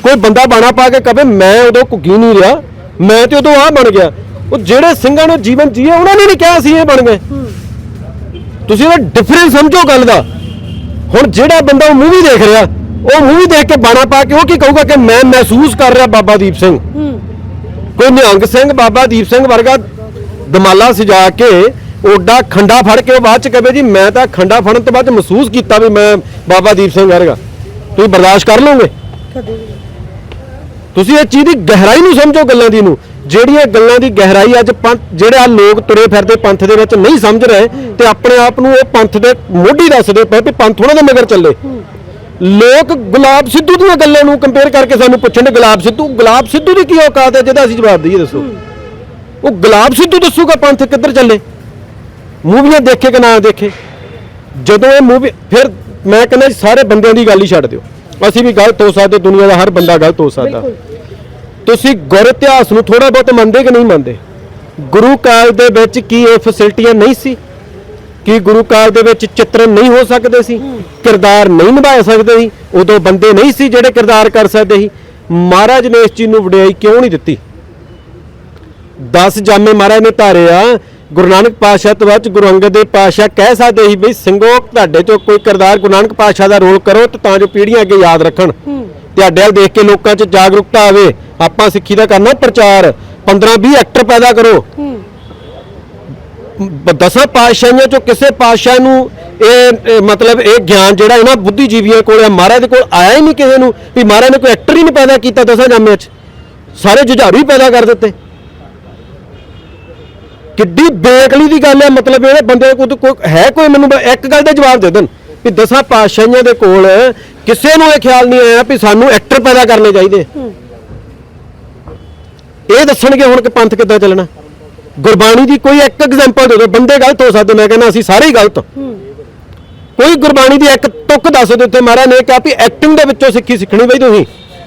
ਕੋਈ ਬੰਦਾ ਬਾਣਾ ਪਾ ਕੇ ਕਹੇ ਮੈਂ ਉਦੋਂ ਘੁੱਗੀ ਨਹੀਂ ਰਿਹਾ ਮੈਂ ਤੇ ਉਦੋਂ ਆ ਬਣ ਗਿਆ। ਉਹ ਜਿਹੜੇ ਸਿੰਘਾਂ ਨੇ ਜੀਵਨ ਜੀਏ ਉਹਨਾਂ ਨੇ ਨਹੀਂ ਕਿਹਾ ਅਸੀਂ ਇਹ ਬਣ ਗਏ। ਤੁਸੀਂ ਇਹ ਡਿਫਰੈਂਸ ਸਮਝੋ ਗੱਲ ਦਾ। ਹੁਣ ਜਿਹੜਾ ਬੰਦਾ ਉਹ ਮੂਵੀ ਦੇਖ ਰਿਹਾ ਉਹ ਮੂਵੀ ਦੇਖ ਕੇ ਬਾਣਾ ਪਾ ਕੇ ਉਹ ਕੀ ਕਹੂਗਾ ਕਿ ਮੈਂ ਮਹਿਸੂਸ ਕਰ ਰਿਹਾ ਬਾਬਾ ਦੀਪ ਸਿੰਘ। ਕੋਈ ਨਿਹੰਗ ਸਿੰਘ ਬਾਬਾ ਦੀਪ ਸਿੰਘ ਵਰਗਾ ਦਮਾਲਾ ਸਜਾ ਕੇ ਓਡਾ ਖੰਡਾ ਫੜ ਕੇ ਉਹ ਬਾਅਦ ਚ ਕਹੇ ਜੀ ਮੈਂ ਤਾਂ ਖੰਡਾ ਫੜਨ ਤੋਂ ਬਾਅਦ ਮਹਿਸੂਸ ਕੀਤਾ ਵੀ ਮੈਂ ਬਾਬਾ ਦੀਪ ਸਿੰਘ ਵਰਗਾ। ਤੁਸੀਂ ਬਰਦਾਸ਼ਤ ਕਰ ਲਓਗੇ? ਤੁਸੀਂ ਇਹ ਚੀਜ਼ ਦੀ ਗਹਿਰਾਈ ਨੂੰ ਸਮਝੋ ਗੱਲਾਂ ਦੀ ਨੂੰ। ਜਿਹੜੀਆਂ ਗੱਲਾਂ ਦੀ ਗਹਿਰਾਈ ਅੱਜ ਪੰਥ ਜਿਹੜੇ ਆ ਲੋਕ ਤੁਰੇ ਫਿਰਦੇ ਪੰਥ ਦੇ ਵਿੱਚ ਨਹੀਂ ਸਮਝ ਰਹੇ ਤੇ ਆਪਣੇ ਆਪ ਨੂੰ ਉਹ ਪੰਥ ਦੇ ਮੋਢੀ ਦੱਸਦੇ ਪਏ ਵੀ ਪੰਥ ਉਹਨਾਂ ਦੇ ਮਗਰ ਚੱਲੇ। ਲੋਕ ਗੁਲਾਬ ਸਿੱਧੂ ਦੀਆਂ ਗੱਲਾਂ ਨੂੰ ਕੰਪੇਅਰ ਕਰਕੇ ਸਾਨੂੰ ਪੁੱਛਣ ਦੇ ਗੁਲਾਬ ਸਿੱਧੂ ਗੁਲਾਬ ਸਿੱਧੂ ਦੀ ਕੀ ਔਕਾਤ ਹੈ? ਜਿਹਦਾ ਅਸੀਂ ਜਵਾਬ ਦਈਏ ਦੱਸੋ। ਉਹ ਗੁਲਾਬ ਸਿੱਧੂ ਦੱਸੂਗਾ ਪੰਥ ਕਿੱਧਰ ਚੱਲੇ? ਮੂਵੀਆਂ ਦੇਖੇ ਕਿ ਨਾ ਦੇਖੇ? ਜਦੋਂ ਇਹ ਮੂਵੀ ਫਿਰ ਮੈਂ ਕਹਿੰਦਾ ਸਾਰੇ ਬੰਦਿਆਂ ਦੀ ਗੱਲ ਹੀ ਛੱਡ ਦਿਓ। ਅਸੀਂ ਵੀ ਗਲਤ ਹੋ ਸਕਦੇ, ਦੁਨੀਆ ਦਾ ਹਰ ਬੰਦਾ ਗਲਤ ਹੋ ਸਕਦਾ। ਤੁਸੀਂ ਗੁਰ ਇਤਿਹਾਸ ਨੂੰ ਥੋੜਾ ਬਹੁਤ ਮੰਨਦੇ ਕਿ ਨਹੀਂ ਮੰਨਦੇ? ਗੁਰੂ ਕਾਲ ਦੇ ਵਿੱਚ ਕੀ ਇਹ ਫੈਸਿਲਿਟੀਆਂ ਨਹੀਂ ਸੀ? ਕੀ ਗੁਰੂ ਕਾਲ ਦੇ ਵਿੱਚ ਚਿੱਤਰਨ ਨਹੀਂ ਹੋ ਸਕਦੇ ਸੀ? ਕਿਰਦਾਰ ਨਹੀਂ ਨਿਭਾ ਸਕਦੇ ਸੀ? ਉਦੋਂ ਬੰਦੇ ਨਹੀਂ ਸੀ ਜਿਹੜੇ ਕਿਰਦਾਰ ਕਰ ਸਕਦੇ ਸੀ? ਮਹਾਰਾਜ ਨੇ ਇਸ ਚੀਜ਼ ਨੂੰ ਵਡਿਆਈ ਕਿਉਂ ਨਹੀਂ ਦਿੱਤੀ? 10 ਜਾਮੇ ਮਹਾਰਾਜ ਨੇ ਧਾਰੇ ਆ ਗੁਰੂ ਨਾਨਕ ਪਾਤਸ਼ਾਹ ਤੋਂ ਬਾਅਦ ਗੁਰੂ ਅੰਗਦ ਦੇਵ ਪਾਤਸ਼ਾਹ ਕਹਿ ਸਕਦੇ ਸੀ ਵੀ ਸਿੰਘੋ ਤੁਹਾਡੇ ਚੋਂ ਕੋਈ ਕਿਰਦਾਰ ਗੁਰੂ ਨਾਨਕ ਪਾਤਸ਼ਾਹ ਦਾ ਰੋਲ ਕਰੋ ਤੇ ਤਾਂ ਜੋ ਪੀੜ੍ਹੀਆਂ ਅੱਗੇ ਯਾਦ ਰੱਖਣ। ਤੁਹਾਡੇ ਵੱਲ ਦੇਖ ਕੇ ਲੋਕਾਂ 'ਚ ਜਾਗਰੂਕਤਾ ਆਵੇ। ਆਪਾਂ ਸਿੱਖੀ ਦਾ ਕਰਨਾ ਪ੍ਰਚਾਰ। 15 20 ਐਕਟਰ ਪੈਦਾ ਕਰੋ। ਦਸਾਂ ਪਾਤਸ਼ਾਹੀਆਂ ਚੋਂ ਕਿਸੇ ਪਾਤਸ਼ਾਹ ਨੂੰ ਇਹ ਮਤਲਬ ਇਹ ਗਿਆਨ ਜਿਹੜਾ ਇਹਨਾਂ ਬੁੱਧੀਜੀਵੀਆਂ ਕੋਲ ਆ ਮਹਾਰਾਜ ਦੇ ਕੋਲ ਆਇਆ ਹੀ ਨਹੀਂ ਕਿਸੇ ਨੂੰ ਵੀ ਮਹਾਰਾਜ ਨੇ ਕੋਈ ਐਕਟਰ ਹੀ ਨਹੀਂ ਪੈਦਾ ਕੀਤਾ ਦਸਾਂ ਜਾਮਿਆਂ 'ਚ। ਸਾਰੇ ਜੁਝਾਰੂ ਹੀ ਪੈਦਾ ਕਰ ਦਿੱਤੇ। ਕਿੱਡੀ ਬੇਅਕਲੀ ਦੀ ਗੱਲ ਹੈ, ਮਤਲਬ ਇਹ ਬੰਦੇ ਕੋਲ ਕੋਈ ਹੈ ਕੋਈ ਮੈਨੂੰ ਇੱਕ ਗੱਲ ਦਾ ਜਵਾਬ ਦੇ ਦੇਣ ਵੀ ਦਸਾਂ ਪਾਤਸ਼ਾਹੀਆਂ ਦੇ ਕੋਲ ਕਿਸੇ ਨੂੰ ਇਹ ਖਿਆਲ ਨਹੀਂ ਆਇਆ ਵੀ ਸਾਨੂੰ ਐਕਟਰ ਪੈਦਾ ਕਰਨੇ ਚਾਹੀਦੇ। ਇਹ ਦੱਸਣਗੇ ਹੁਣ ਕਿ ਪੰਥ ਕਿੱਦਾਂ ਚੱਲਣਾ। ਗੁਰਬਾਣੀ ਦੀ ਕੋਈ ਇੱਕ ਐਗਜ਼ਾਮਪਲ ਦੇ ਦਿਓ, ਬੰਦੇ ਗਲਤ ਹੋ ਸਕਦੇ, ਮੈਂ ਕਹਿੰਦਾ ਅਸੀਂ ਸਾਰੇ ਹੀ ਗਲਤ। ਕੋਈ ਗੁਰਬਾਣੀ ਦੀ ਇੱਕ ਤੁੱਕ ਦੱਸ ਦਿਓ ਉੱਥੇ ਮਹਾਰਾਜ ਨੇ ਕਿਹਾ ਵੀ ਐਕਟਿੰਗ ਦੇ ਵਿੱਚੋਂ ਸਿੱਖੀ ਸਿੱਖਣੀ ਬਈ ਤੁਸੀਂ।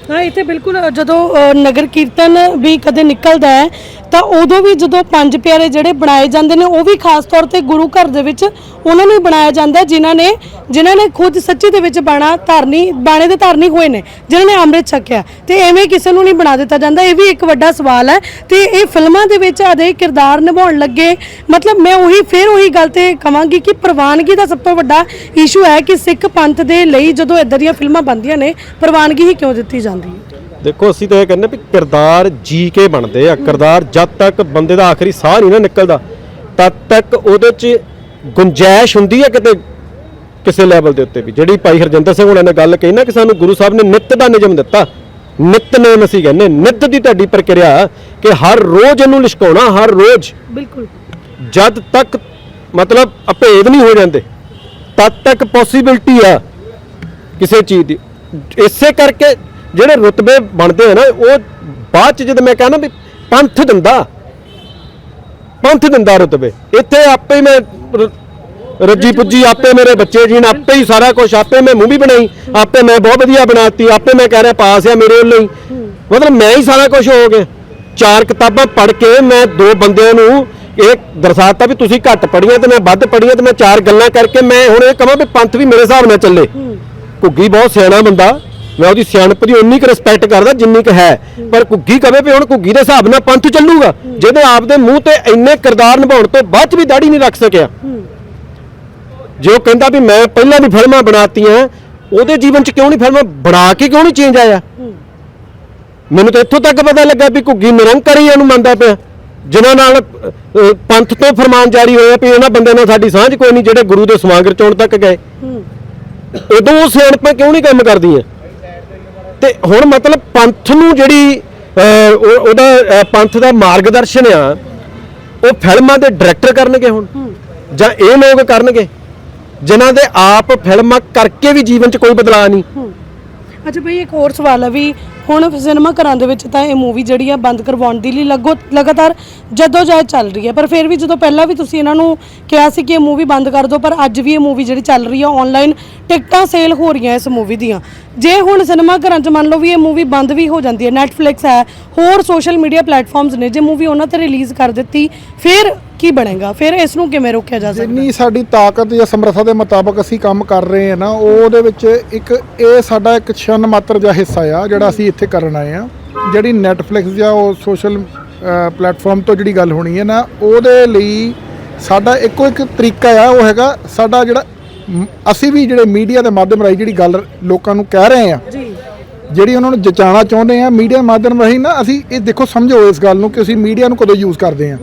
ਹਾਂ ਇੱਥੇ ਬਿਲਕੁਲ ਜਦੋਂ ਅ, ਨਗਰ ਕੀਰਤਨ ਵੀ ਕਦੇ ਨਿਕਲਦਾ ਹੈ ਤਾਂ ਉਦੋਂ ਵੀ ਜਦੋਂ ਪੰਜ ਪਿਆਰੇ ਜਿਹੜੇ ਬਣਾਏ ਜਾਂਦੇ ਨੇ ਉਹ ਵੀ ਖਾਸ ਤੌਰ ਤੇ ਗੁਰੂ ਘਰ ਦੇ ਵਿੱਚ ਉਹਨਾਂ ਨੂੰ ਹੀ ਬਣਾਇਆ ਜਾਂਦਾ ਹੈ, ਜਿਨ੍ਹਾਂ ਨੇ ਜਿਨ੍ਹਾਂ ਨੇ ਖੁਦ ਸੱਚੀ ਦੇ ਵਿੱਚ ਬਾਣਾ ਧਾਰਨੀ ਬਾਣੇ ਦੇ ਧਾਰਨੀ ਹੋਏ ਨੇ ਜਿਨ੍ਹਾਂ ਨੇ ਅੰਮ੍ਰਿਤ ਛਕਿਆ। ਤੇ ਐਵੇਂ ਕਿਸੇ ਨੂੰ ਨਹੀਂ ਬਣਾ ਦਿੱਤਾ ਜਾਂਦਾ ਇਹ ਵੀ ਇੱਕ ਵੱਡਾ ਸਵਾਲ ਹੈ। ਤੇ ਇਹ ਫਿਲਮਾਂ ਦੇ ਵਿੱਚ ਆਦੇ ਕਿਰਦਾਰ ਨਿਭਾਉਣ ਲੱਗੇ ਮਤਲਬ ਮੈਂ ਉਹੀ ਫਿਰ ਉਹੀ ਗੱਲ ਤੇ ਕਵਾਂਗੀ ਕਿ ਪ੍ਰਵਾਨਗੀ ਦਾ ਸਭ ਤੋਂ ਵੱਡਾ ਇਸ਼ੂ ਹੈ ਕਿ ਸਿੱਖ ਪੰਥ ਦੇ ਲਈ ਜਦੋਂ ਇਦਾਂ ਦੀਆਂ ਫਿਲਮਾਂ ਬਣਦੀਆਂ ਨੇ ਪ੍ਰਵਾਨਗੀ ਹੀ ਕਿਉਂ ਦਿੱਤੀ ਜਾਂਦੀ ਹੈ। ਦੇਖੋ ਅਸੀਂ ਤਾਂ ਇਹ ਕਹਿੰਦੇ ਵੀ ਕਿਰਦਾਰ ਜੀ ਕੇ ਬਣਦੇ ਆ। ਕਿਰਦਾਰ ਜਦ ਤੱਕ ਬੰਦੇ ਦਾ ਆਖਰੀ ਸਾਹ ਨਹੀਂ ਨਾ ਨਿਕਲਦਾ ਤਦ ਤੱਕ ਉਹਦੇ 'ਚ ਗੁੰਜਾਇਸ਼ ਹੁੰਦੀ ਹੈ ਕਿਤੇ ਕਿਸੇ ਲੈਵਲ ਦੇ ਉੱਤੇ ਵੀ। ਜਿਹੜੀ ਭਾਈ ਹਰਜਿੰਦਰ ਸਿੰਘ ਹੁਣਾਂ ਨੇ ਗੱਲ ਕਹੀ ਨਾ ਕਿ ਸਾਨੂੰ ਗੁਰੂ ਸਾਹਿਬ ਨੇ ਨਿੱਤ ਦਾ ਨਿਯਮ ਦਿੱਤਾ। ਨਿਤਨੇਮ ਅਸੀਂ ਕਹਿੰਦੇ ਨਿੱਤ ਦੀ ਤੁਹਾਡੀ ਪ੍ਰਕਿਰਿਆ ਕਿ ਹਰ ਰੋਜ਼ ਇਹਨੂੰ ਲਿਸ਼ਕਾਉਣਾ ਹਰ ਰੋਜ਼। ਬਿਲਕੁਲ। ਜਦ ਤੱਕ ਮਤਲਬ ਅਭੇਦ ਨਹੀਂ ਹੋ ਜਾਂਦੇ ਤਦ ਤੱਕ ਪੋਸਿਬਿਲਟੀ ਆ ਕਿਸੇ ਚੀਜ਼ ਦੀ। ਇਸੇ ਕਰਕੇ ਜਿਹੜੇ ਰੁਤਬੇ ਬਣਦੇ ਆ ਨਾ, ਉਹ ਬਾਅਦ ਚ ਜਦ ਮੈਂ ਕਹਿੰਦਾ ਵੀ ਪੰਥ ਦਿੰਦਾ ਪੰਥ ਦਿੰਦਾ ਰੁਤਬੇ। ਇੱਥੇ ਆਪੇ ਹੀ ਮੈਂ ਰੱਜੀ ਪੁੱਜੀ, ਆਪੇ ਮੇਰੇ ਬੱਚੇ ਜੀਣ, ਆਪੇ ਹੀ ਸਾਰਾ ਕੁਝ ਆਪੇ ਮੈਂ ਮੂਵੀ ਬਣਾਈ, ਆਪੇ ਮੈਂ ਬਹੁਤ ਵਧੀਆ ਬਣਾਤੀ, ਆਪੇ ਮੈਂ ਕਹਿ ਰਿਹਾ ਪਾਸ ਆ ਮੇਰੇ ਵੱਲੋਂ ਹੀ। ਮਤਲਬ ਮੈਂ ਹੀ ਸਾਰਾ ਕੁਝ ਹੋ ਗਿਆ। ਚਾਰ ਕਿਤਾਬਾਂ ਪੜ੍ਹ ਕੇ ਮੈਂ ਦੋ ਬੰਦਿਆਂ ਨੂੰ ਇਹ ਦਰਸਾਤਾ ਵੀ ਤੁਸੀਂ ਘੱਟ ਪੜ੍ਹੀਆਂ ਤੇ ਮੈਂ ਵੱਧ ਪੜ੍ਹੀਆਂ ਤੇ ਮੈਂ ਚਾਰ ਗੱਲਾਂ ਕਰਕੇ ਮੈਂ ਹੁਣ ਇਹ ਕਹਾਂ ਵੀ ਪੰਥ ਵੀ ਮੇਰੇ ਹਿਸਾਬ ਨਾਲ ਚੱਲੇ। ਘੁੱਗੀ ਬਹੁਤ ਸਿਆਣਾ ਬੰਦਾ। ਮੈਂ ਉਹਦੀ ਸਿਆਣਪ ਦੀ ਉਨੀ ਕੁ ਰਿਸਪੈਕਟ ਕਰਦਾ ਜਿੰਨੀ ਕੁ ਹੈ। ਪਰ ਘੁੱਗੀ ਕਵੇ ਵੀ ਹੁਣ ਘੁੱਗੀ ਦੇ ਹਿਸਾਬ ਨਾਲ ਪੰਥ ਚੱਲੂਗਾ। ਜਿਹਦੇ ਆਪ ਦੇ ਮੂੰਹ ਤੇ ਇੰਨੇ ਕਿਰਦਾਰ ਨਿਭਾਉਣ ਤੋਂ ਬਾਅਦ ਚ ਵੀ ਦਾੜੀ ਨਹੀਂ ਰੱਖ ਸਕਿਆ। ਜੇ ਉਹ ਕਹਿੰਦਾ ਵੀ ਮੈਂ ਪਹਿਲਾਂ ਵੀ ਫਿਲਮਾਂ ਬਣਾਤੀਆਂ ਉਹਦੇ ਜੀਵਨ ਚ ਕਿਉਂ ਨਹੀਂ ਫਿਲਮਾਂ ਬਣਾ ਕੇ ਕਿਉਂ ਨਹੀਂ ਚੇਂਜ ਆਇਆ? ਮੈਨੂੰ ਤਾਂ ਇੱਥੋਂ ਤੱਕ ਪਤਾ ਲੱਗਾ ਵੀ ਘੁੱਗੀ ਨਿਰੰਕਾਰੀ ਇਹਨੂੰ ਮੰਨਦਾ ਪਿਆ। ਜਿਨ੍ਹਾਂ ਨਾਲ ਪੰਥ ਤੋਂ ਫਰਮਾਨ ਜਾਰੀ ਹੋਇਆ ਵੀ ਇਹਨਾਂ ਬੰਦਿਆਂ ਨਾਲ ਸਾਡੀ ਸਾਂਝ ਕੋਈ ਨਹੀਂ ਜਿਹੜੇ ਗੁਰੂ ਦੇ ਸਮਾਗਰ ਚੋਣ ਤੱਕ ਗਏ। ਉਦੋਂ ਉਹ ਸਿਆਣਪਾਂ ਕਿਉਂ ਨਹੀਂ ਕੰਮ ਕਰਦੀਆਂ? ਤੇ ਹੁਣ ਮਤਲਬ ਪੰਥ ਨੂੰ ਜਿਹੜੀ ਉਹਦਾ ਪੰਥ ਦਾ ਮਾਰਗਦਰਸ਼ਨ ਆ ਉਹ ਫਿਲਮਾਂ ਦੇ ਡਾਇਰੈਕਟਰ ਕਰਨਗੇ ਹੁਣ। ਜਾਂ ਇਹ ਲੋਕ ਕਰਨਗੇ ਜਿਨ੍ਹਾਂ ਦੇ ਆਪ ਫਿਲਮਾਂ ਕਰਕੇ ਵੀ ਜੀਵਨ 'ਚ ਕੋਈ ਬਦਲਾਅ ਨਹੀਂ। ਅੱਛਾ ਭਈ ਇੱਕ ਹੋਰ ਸਵਾਲ ਹੈ ਵੀ ਹੁਣ ਸਿਨੇਮਾ ਘਰਾਂ ਦੇ ਵਿੱਚ ਤਾਂ ਇਹ ਮੂਵੀ ਜਿਹੜੀ ਆ ਬੰਦ ਕਰਵਾਉਣ ਦੀ ਲਈ ਲੱਗੋ ਲਗਾਤਾਰ ਜਦੋਜਹਿਦ ਚੱਲ ਰਹੀ ਹੈ ਪਰ ਫਿਰ ਵੀ ਜਦੋਂ ਪਹਿਲਾਂ ਵੀ ਤੁਸੀਂ ਇਹਨਾਂ ਨੂੰ ਕਿਹਾ ਸੀ ਕਿ ਇਹ ਮੂਵੀ ਬੰਦ ਕਰ ਦਿਓ, ਪਰ ਅੱਜ ਵੀ ਇਹ ਮੂਵੀ ਜਿਹੜੀ ਚੱਲ ਰਹੀ ਆ ਆਨਲਾਈਨ ਟਿਕਟਾਂ ਸੇਲ ਹੋ ਰਹੀਆਂ ਇਸ ਮੂਵੀ ਦੀਆਂ। ਜੇ ਹੁਣ ਸਿਨੇਮਾ ਘਰਾਂ 'ਚ ਮੰਨ ਲਓ ਵੀ ਇਹ ਮੂਵੀ ਬੰਦ ਵੀ ਹੋ ਜਾਂਦੀ ਹੈ Netflix ਹੈ, ਹੋਰ ਸੋਸ਼ਲ ਮੀਡੀਆ ਪਲੇਟਫਾਰਮਸ ਨੇ, ਜੇ ਮੂਵੀ ਉਹਨਾਂ ਤੇ ਰਿਲੀਜ਼ ਕਰ ਦਿੱਤੀ, ਫਿਰ ਕੀ ਬਣੇਗਾ? ਫਿਰ ਇਸ ਨੂੰ ਕਿਵੇਂ ਰੋਕਿਆ ਜਾ ਸਕਦਾ? ਜਿੰਨੀ ਸਾਡੀ ਤਾਕਤ ਜਾਂ ਸਮਰੱਥਾ ਦੇ ਮੁਤਾਬਕ ਅਸੀਂ ਕੰਮ ਕਰ ਰਹੇ ਹਾਂ ਨਾ ਉਹ ਉਹਦੇ ਵਿੱਚ ਇੱਕ ਇਹ ਸਾਡਾ ਇੱਕ ਛਨ ਮਾਤਰ ਜਿਹਾ ਹਿੱਸਾ ਆ ਜਿਹੜਾ ਅਸੀਂ ਇੱਥੇ ਕਰਨ ਆਏ ਆ ਜਿਹੜੀ Netflix ਜਾਂ ਉਹ ਸੋਸ਼ਲ ਪਲੇਟਫਾਰਮ ਤੋਂ ਜਿਹੜੀ ਗੱਲ ਹੋਣੀ ਹੈ ਨਾ ਉਹਦੇ ਲਈ ਸਾਡਾ ਇੱਕੋ ਇੱਕ ਤਰੀਕਾ ਆ ਉਹ ਹੈਗਾ ਸਾਡਾ ਜਿਹੜਾ ਅਸੀਂ ਵੀ ਜਿਹੜੇ ਮੀਡੀਆ ਦੇ ਮਾਧਿਅਮ ਰਾਹੀਂ ਜਿਹੜੀ ਗੱਲ ਲੋਕਾਂ ਨੂੰ ਕਹਿ ਰਹੇ ਆ ਜੀ। ਜਿਹੜੀ ਉਹਨਾਂ ਨੂੰ ਜਚਾਉਣਾ ਚਾਹੁੰਦੇ ਆ ਮੀਡੀਆ ਮਾਧਿਅਮ ਰਾਹੀਂ ਨਾ ਅਸੀਂ ਇਹ ਦੇਖੋ ਸਮਝੋ ਇਸ ਗੱਲ ਨੂੰ ਕਿ ਅਸੀਂ ਮੀਡੀਆ ਨੂੰ ਕਦੋਂ ਯੂਜ਼ ਕਰਦੇ ਆ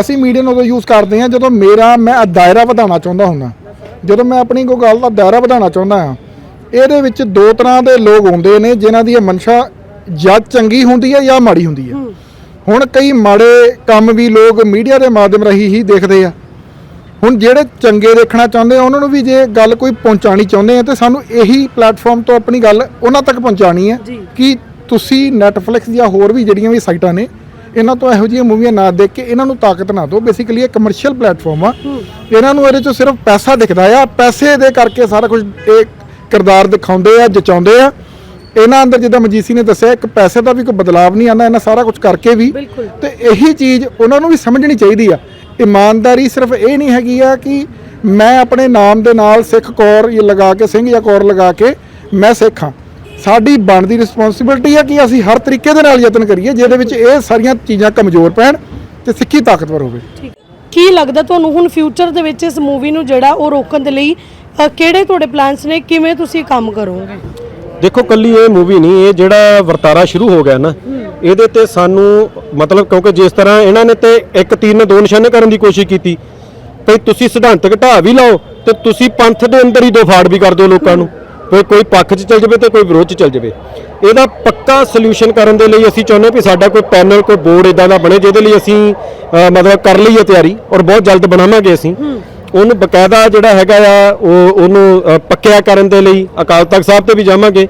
ਅਸੀਂ ਮੀਡੀਆ ਨੂੰ ਉਦੋਂ ਯੂਜ਼ ਕਰਦੇ ਆ ਜਦੋਂ ਮੇਰਾ ਮੈਂ ਦਾਇਰਾ ਵਧਾਉਣਾ ਚਾਹੁੰਦਾ ਹੁੰਦਾ। ਜਦੋਂ ਮੈਂ ਆਪਣੀ ਕੋਈ ਗੱਲ ਦਾ ਦਾਇਰਾ ਵਧਾਉਣਾ ਚਾਹੁੰਦਾ ਆ ਇਹਦੇ ਵਿੱਚ ਦੋ ਤਰ੍ਹਾਂ ਦੇ ਲੋਕ ਹੁੰਦੇ ਨੇ ਜਿਨ੍ਹਾਂ ਦੀ ਇਹ ਮਨਸ਼ਾ ਜਾਂ ਚੰਗੀ ਹੁੰਦੀ ਹੈ ਜਾਂ ਮਾੜੀ ਹੁੰਦੀ ਹੈ। ਹੁਣ ਕਈ ਮਾੜੇ ਕੰਮ ਵੀ ਲੋਕ ਮੀਡੀਆ ਦੇ ਮਾਧਿਅਮ ਰਾਹੀਂ ਹੀ ਦੇਖਦੇ ਆ। ਹੁਣ ਜਿਹੜੇ ਚੰਗੇ ਦੇਖਣਾ ਚਾਹੁੰਦੇ ਆ ਉਹਨਾਂ ਨੂੰ ਵੀ ਜੇ ਗੱਲ ਕੋਈ ਪਹੁੰਚਾਣੀ ਚਾਹੁੰਦੇ ਆ ਤੇ ਸਾਨੂੰ ਇਹੀ ਪਲੇਟਫਾਰਮ ਤੋਂ ਆਪਣੀ ਗੱਲ ਉਹਨਾਂ ਤੱਕ ਪਹੁੰਚਾਣੀ ਹੈ ਕਿ ਤੁਸੀਂ Netflix ਜਾਂ ਹੋਰ ਵੀ ਜਿਹੜੀਆਂ ਵੀ ਸਾਈਟਾਂ ਨੇ ਇਹਨਾਂ ਤੋਂ ਇਹੋ ਜਿਹੀਆਂ ਮੂਵੀਆਂ ਨਾ ਦੇਖ ਕੇ ਇਹਨਾਂ ਨੂੰ ਤਾਕਤ ਨਾ ਦਿਓ। ਬੇਸਿਕਲੀ ਇਹ ਕਮਰਸ਼ੀਅਲ ਪਲੇਟਫਾਰਮ ਆ। ਇਹਨਾਂ ਨੂੰ ਇਹਦੇ ਚੋਂ ਸਿਰਫ ਪੈਸਾ ਦਿਖਦਾ ਆ। ਪੈਸੇ ਦੇ ਕਰਕੇ ਸਾਰਾ ਕੁਝ ਇਹ ਕਿਰਦਾਰ ਦਿਖਾਉਂਦੇ ਆ ਜਚਾਉਂਦੇ ਆ। ਇਹਨਾਂ ਅੰਦਰ ਜਿੱਦਾਂ ਮਜੀਸੀ ਨੇ ਦੱਸਿਆ ਇੱਕ ਪੈਸੇ ਦਾ ਵੀ ਕੋਈ ਬਦਲਾਵ ਨਹੀਂ ਆਉਂਦਾ ਇਹਨਾਂ ਸਾਰਾ ਕੁਝ ਕਰਕੇ ਵੀ। ਤੇ ਇਹੀ ਚੀਜ਼ ਉਹਨਾਂ ਨੂੰ ਵੀ ਸਮਝਣੀ ਚਾਹੀਦੀ ਆ। ਇਮਾਨਦਾਰੀ ਸਿਰਫ ਇਹ ਨਹੀਂ ਹੈਗੀ ਆ ਕਿ ਮੈਂ ਆਪਣੇ ਨਾਮ ਦੇ ਨਾਲ ਸਿੱਖ ਕੌਰ ਇਹ ਲਗਾ ਕੇ ਸਿੰਘ ਜਾਂ ਕੌਰ ਲਗਾ ਕੇ ਮੈਂ ਸਿੱਖ ਹਾਂ। ਸਾਡੀ ਬਣਦੀ ਰਿਸਪੌਂਸਿਬਿਲਟੀ ਆ ਕਿ ਅਸੀਂ ਹਰ ਤਰੀਕੇ ਦੇ ਨਾਲ ਯਤਨ ਕਰੀਏ ਜਿਹਦੇ ਵਿੱਚ ਇਹ ਸਾਰੀਆਂ ਚੀਜ਼ਾਂ ਕਮਜ਼ੋਰ ਪੈਣ ਤੇ ਸਿੱਖੀ ਤਾਕਤਵਰ ਹੋਵੇ। ਕੀ ਲੱਗਦਾ ਤੁਹਾਨੂੰ ਹੁਣ ਫਿਊਚਰ ਦੇ ਵਿੱਚ ਇਸ ਮੂਵੀ ਨੂੰ ਜਿਹੜਾ ਉਹ ਰੋਕਣ ਦੇ ਲਈ ਕਿਹੜੇ ਤੁਹਾਡੇ ਪਲਾਨਸ ਨੇ ਕਿਵੇਂ ਤੁਸੀਂ ਕੰਮ ਕਰੋਗੇ? ਦੇਖੋ ਕੱਲੀ ਇਹ ਮੂਵੀ ਨਹੀਂ ਇਹ ਜਿਹੜਾ ਵਰਤਾਰਾ ਸ਼ੁਰੂ ਹੋ ਗਿਆ ਨਾ ਇਹਦੇ ਤੇ ਸਾਨੂੰ ਮਤਲਬ ਕਿਉਂਕਿ ਜਿਸ ਤਰ੍ਹਾਂ ਇਹਨਾਂ ਨੇ ਤੇ ਇੱਕ ਤੀਰ ਨੇ ਦੋ ਨਿਸ਼ਾਨੇ ਕਰਨ ਦੀ ਕੋਸ਼ਿਸ਼ ਕੀਤੀ ਭਈ ਤੁਸੀਂ ਸਿਧਾਂਤਕ ਢਾਹ ਵੀ ਲਾਓ ਤੇ ਤੁਸੀਂ ਪੰਥ ਦੇ ਅੰਦਰ ਹੀ ਦੋ ਫਾੜ ਵੀ ਕਰ ਦਿਓ ਲੋਕਾਂ ਨੂੰ। ਭਈ ਕੋਈ ਪੱਖ 'ਚ ਚੱਲ ਜਾਵੇ ਤੇ ਕੋਈ ਵਿਰੋਧ 'ਚ ਚੱਲ ਜਾਵੇ। ਇਹਦਾ ਪੱਕਾ ਸੋਲੂਸ਼ਨ ਕਰਨ ਦੇ ਲਈ ਅਸੀਂ ਚਾਹੁੰਦੇ ਵੀ ਸਾਡਾ ਕੋਈ ਪੈਨਲ ਕੋਈ ਬੋਰਡ ਇਦਾਂ ਦਾ ਬਣੇ ਜਿਹਦੇ ਲਈ ਅਸੀਂ ਮਤਲਬ ਕਰ ਲਈਏ ਤਿਆਰੀ ਔਰ ਬਹੁਤ ਜਲਦ ਬਣਾਵਾਂਗੇ ਅਸੀਂ। ਉਹਨੂੰ ਬਕਾਇਦਾ ਜਿਹੜਾ ਹੈਗਾ ਆ ਉਹ ਉਹਨੂੰ ਪੱਕਿਆ ਕਰਨ ਦੇ ਲਈ ਅਕਾਲ ਤਖਤ ਸਾਹਿਬ ਤੇ ਵੀ ਜਾਵਾਂਗੇ।